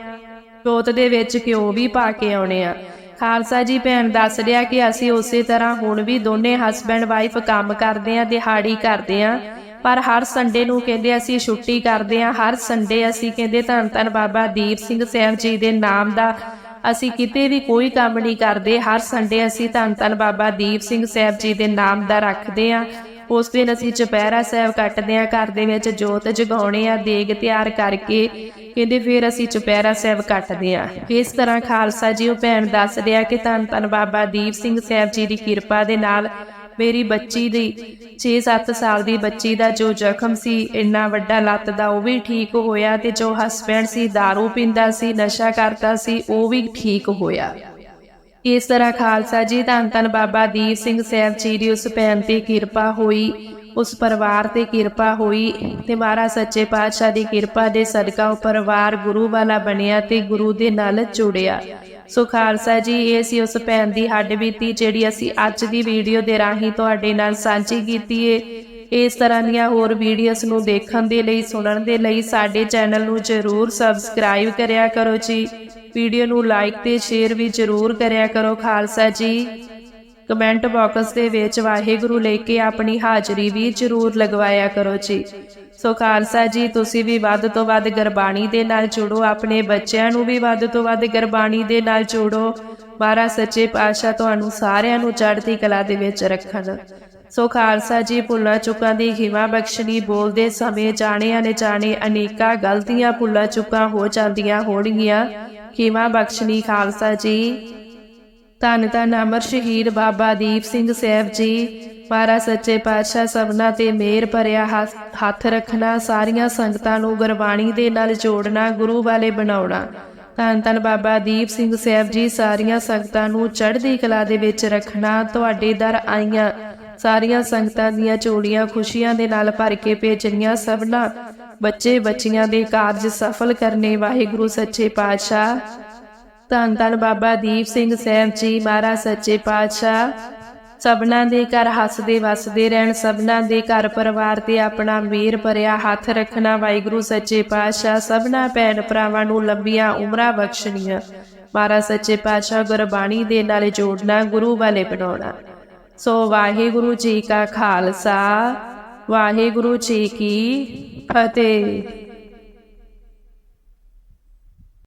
Speaker 1: ਜੋਤ ਦੇ ਵਿੱਚ ਘਿਓ ਵੀ ਪਾ ਕੇ ਆਉਣੇ ਆ ਖਾਲਸਾ ਜੀ ਭੈਣ ਦੱਸ ਰਿਹਾ ਕਿ ਅਸੀਂ ਉਸੇ ਤਰ੍ਹਾਂ ਹੁਣ ਵੀ ਦੋਨੇ ਹਸਬੈਂਡ ਵਾਈਫ ਕੰਮ ਕਰਦੇ ਆ ਦਿਹਾੜੀ ਕਰਦੇ ਆ ਪਰ ਹਰ ਸੰਡੇ ਨੂੰ ਕਹਿੰਦੇ ਅਸੀਂ ਛੁੱਟੀ ਕਰਦੇ ਆ ਹਰ ਸੰਡੇ ਅਸੀਂ ਕਹਿੰਦੇ ਧੰਨ ਧੰਨ ਬਾਬਾ ਦੀਪ ਸਿੰਘ ਸਾਹਿਬ ਜੀ ਦੇ ਨਾਮ ਦਾ ਅਸੀਂ ਕਿਤੇ ਵੀ ਕੋਈ ਕੰਮ ਨਹੀਂ ਕਰਦੇ, ਹਰ ਸੰਡੇ ਅਸੀਂ ਧੰਨ ਧੰਨ ਬਾਬਾ ਦੀਪ ਸਿੰਘ ਸਾਹਿਬ ਜੀ ਦੇ ਨਾਮ ਦਾ ਰੱਖਦੇ ਆ ਉਸ ਦਿਨ ਅਸੀਂ ਚੁਪਹਿਰਾ ਸਾਹਿਬ ਕੱਟਦੇ ਆ ਘਰ ਦੇ ਵਿੱਚ ਜੋਤ ਜਗਾਉਣੇ ਆ ਦੇਗ ਤਿਆਰ ਕਰਕੇ ਕਹਿੰਦੇ ਫਿਰ ਅਸੀਂ ਚੁਪਹਿਰਾ ਸਾਹਿਬ ਕੱਟਦੇ ਆ ਇਸ ਤਰ੍ਹਾਂ ਖਾਲਸਾ ਜੀ ਉਹ ਭੈਣ ਦੱਸਦੇ ਆ ਕਿ ਧੰਨ ਧੰਨ ਬਾਬਾ ਦੀਪ ਸਿੰਘ ਸਾਹਿਬ ਜੀ ਦੀ ਕਿਰਪਾ ਦੇ ਨਾਲ ਮੇਰੀ ਬੱਚੀ ਦੀ 6-7 ਸਾਲ ਦੀ ਬੱਚੀ ਦਾ ਜੋ ਜ਼ਖਮ ਸੀ, ਇੰਨਾ ਵੱਡਾ ਲੱਤ ਦਾ, ਉਹ ਵੀ ਠੀਕ ਹੋਇਆ ਤੇ ਜੋ ਹਸਬੈਂਡ ਸੀ दारू ਪੀਂਦਾ ਸੀ, ਨਸ਼ਾ ਕਰਦਾ ਸੀ, ਉਹ ਵੀ ਠੀਕ ਹੋਇਆ। ਇਸ ਤਰ੍ਹਾਂ ਖਾਲਸਾ ਜੀ, ਧੰਨ ਧੰਨ ਬਾਬਾ ਦੀਪ ਸਿੰਘ ਸਾਹਿਬ ਜੀ ਦੀ ਉਸ ਭੈਣ ਤੇ ਕਿਰਪਾ ਹੋਈ, ਉਸ ਪਰਿਵਾਰ ਤੇ ਕਿਰਪਾ ਹੋਈ ਤੇ ਮਹਾਰਾਜ ਸੱਚੇ ਪਾਤਸ਼ਾਹ ਦੀ ਕਿਰਪਾ ਦੇ ਸਦਕਾ ਉਹ ਪਰਿਵਾਰ ਗੁਰੂ ਵਾਲਾ ਬਣਿਆ ਤੇ ਗੁਰੂ ਦੇ ਨਾਲ ਜੁੜਿਆ। ਸੋ ਖਾਲਸਾ ਜੀ, ਇਹ ਸੀ ਉਸ ਭੈਣ ਦੀ ਹੱਡ ਬੀਤੀ ਜਿਹੜੀ ਅਸੀਂ ਅੱਜ ਦੀ ਵੀਡੀਓ ਦੇ ਰਾਹੀਂ ਤੁਹਾਡੇ ਨਾਲ ਸਾਂਝੀ ਕੀਤੀ ਏ। ਇਸ ਤਰ੍ਹਾਂ ਦੀਆਂ ਹੋਰ ਵੀਡੀਓਜ਼ ਨੂੰ ਦੇਖਣ ਦੇ ਲਈ, ਸੁਣਨ ਦੇ ਲਈ ਸਾਡੇ ਚੈਨਲ ਨੂੰ ਜਰੂਰ ਸਬਸਕ੍ਰਾਈਬ ਕਰਿਆ ਕਰੋ ਜੀ। ਵੀਡੀਓ ਨੂੰ ਲਾਈਕ ਤੇ ਸ਼ੇਅਰ ਵੀ ਜਰੂਰ ਕਰਿਆ ਕਰੋ ਖਾਲਸਾ ਜੀ। ਕਮੈਂਟ ਬਾਕਸ ਦੇ ਵਿੱਚ ਵਾਹਿਗੁਰੂ ਲੈ ਕੇ ਆਪਣੀ ਹਾਜ਼ਰੀ ਵੀ ਜ਼ਰੂਰ ਲਗਵਾਇਆ ਕਰੋ ਜੀ। ਸੋ ਖਾਲਸਾ ਜੀ, ਤੁਸੀਂ ਵੀ ਵੱਧ ਤੋਂ ਵੱਧ ਗੁਰਬਾਣੀ ਦੇ ਨਾਲ ਜੁੜੋ, ਆਪਣੇ ਬੱਚਿਆਂ ਨੂੰ ਵੀ ਵੱਧ ਤੋਂ ਵੱਧ ਗੁਰਬਾਣੀ ਦੇ ਨਾਲ ਜੋੜੋ। ਮਹਾਰਾਜ ਸੱਚੇ ਪਾਤਸ਼ਾਹ ਤੁਹਾਨੂੰ ਸਾਰਿਆਂ ਨੂੰ ਚੜ੍ਹਦੀ ਕਲਾ ਦੇ ਵਿੱਚ ਰੱਖਣ। ਸੋ ਖਾਲਸਾ ਜੀ, ਭੁੱਲਾਂ ਚੁੱਕਾਂ ਦੀ ਖਿਮਾ ਬਖਸ਼ਣੀ ਬੋਲਦੇ ਸਮੇਂ ਜਾਣੇ ਅਣਜਾਣੇ ਅਨੇਕਾਂ ਗਲਤੀਆਂ ਭੁੱਲਾਂ ਚੁੱਕਾਂ ਹੋ ਜਾਂਦੀਆਂ ਹੋਣਗੀਆਂ। ਖਿਮਾ ਬਖਸ਼ਣੀ ਖਾਲਸਾ ਜੀ। ਧੰਨ ਧੰਨ ਅਮਰ ਸ਼ਹੀਦ ਬਾਬਾ ਦੀਪ ਸਿੰਘ ਸਾਹਿਬ ਜੀ। ਮਹਾਰਾਜ ਸੱਚੇ ਪਾਤਸ਼ਾਹ ਸਭਨਾ ਤੇ ਮੇਰ ਭਰਿਆ ਹੱਥ- ਰੱਖਣਾ, ਸਾਰੀਆਂ ਸੰਗਤਾਂ ਨੂੰ ਗੁਰਬਾਣੀ ਦੇ ਨਾਲ ਜੋੜਨਾ, ਗੁਰੂ ਵਾਲੇ ਬਣਾਉਣਾ। ਧੰਨ ਧੰਨ ਬਾਬਾ ਦੀਪ ਸਿੰਘ ਸਾਹਿਬ ਜੀ, ਸਾਰੀਆਂ ਸੰਗਤਾਂ ਨੂੰ ਚੜ੍ਹਦੀ ਕਲਾ ਦੇ ਵਿੱਚ ਰੱਖਣਾ, ਤੁਹਾਡੇ ਦਰ ਆਈਆਂ। ਸਾਰੀਆਂ ਸੰਗਤਾਂ ਦੀਆਂ ਚੋੜੀਆਂ ਖੁਸ਼ੀਆਂ ਦੇ ਨਾਲ ਭਰ ਕੇ ਭੇਜਣੀਆਂ ਸਭਨਾ। ਬੱਚੇ ਬੱਚੀਆਂ ਦੇ ਕਾਰਜ ਸਫਲ ਕਰਨੇ, ਵਾਹਿਗੁਰੂ ਸੱਚੇ ਪਾਤਸ਼ਾਹ। ਧੰਨ ਧੰਨ ਬਾਬਾ ਦੀਪ ਸਿੰਘ ਸਾਹਿਬ ਜੀ, ਮਹਾਰਾਜ ਸੱਚੇ ਪਾਤਸ਼ਾਹ। ਸਭਨਾਂ ਦੇ ਘਰ ਹੱਸਦੇ ਵਸਦੇ ਰਹਿਣ, ਸਭਨਾਂ ਦੇ ਘਰ ਪਰਿਵਾਰ ਤੇ ਆਪਣਾ ਮੇਰ ਭਰਿਆ ਹੱਥ ਰੱਖਣਾ। ਵਾਹਿਗੁਰੂ ਸੱਚੇ ਪਾਤਸ਼ਾਹ, ਸਭਨਾਂ ਭੈਣ ਭਰਾਵਾਂ ਨੂੰ ਲੰਬੀਆਂ ਉਮਰਾਂ ਬਖਸ਼ਣੀਆਂ। ਮਹਾਰਾਜ ਸੱਚੇ ਪਾਤਸ਼ਾਹ, ਗੁਰਬਾਣੀ ਦੇ ਨਾਲ ਜੋੜਨਾ, ਗੁਰੂ ਵਾਲੇ ਬਣਾਉਣਾ। ਸੋ ਵਾਹਿਗੁਰੂ ਜੀ ਕਾ ਖਾਲਸਾ, ਵਾਹਿਗੁਰੂ ਜੀ ਕੀ ਫਤਿਹ।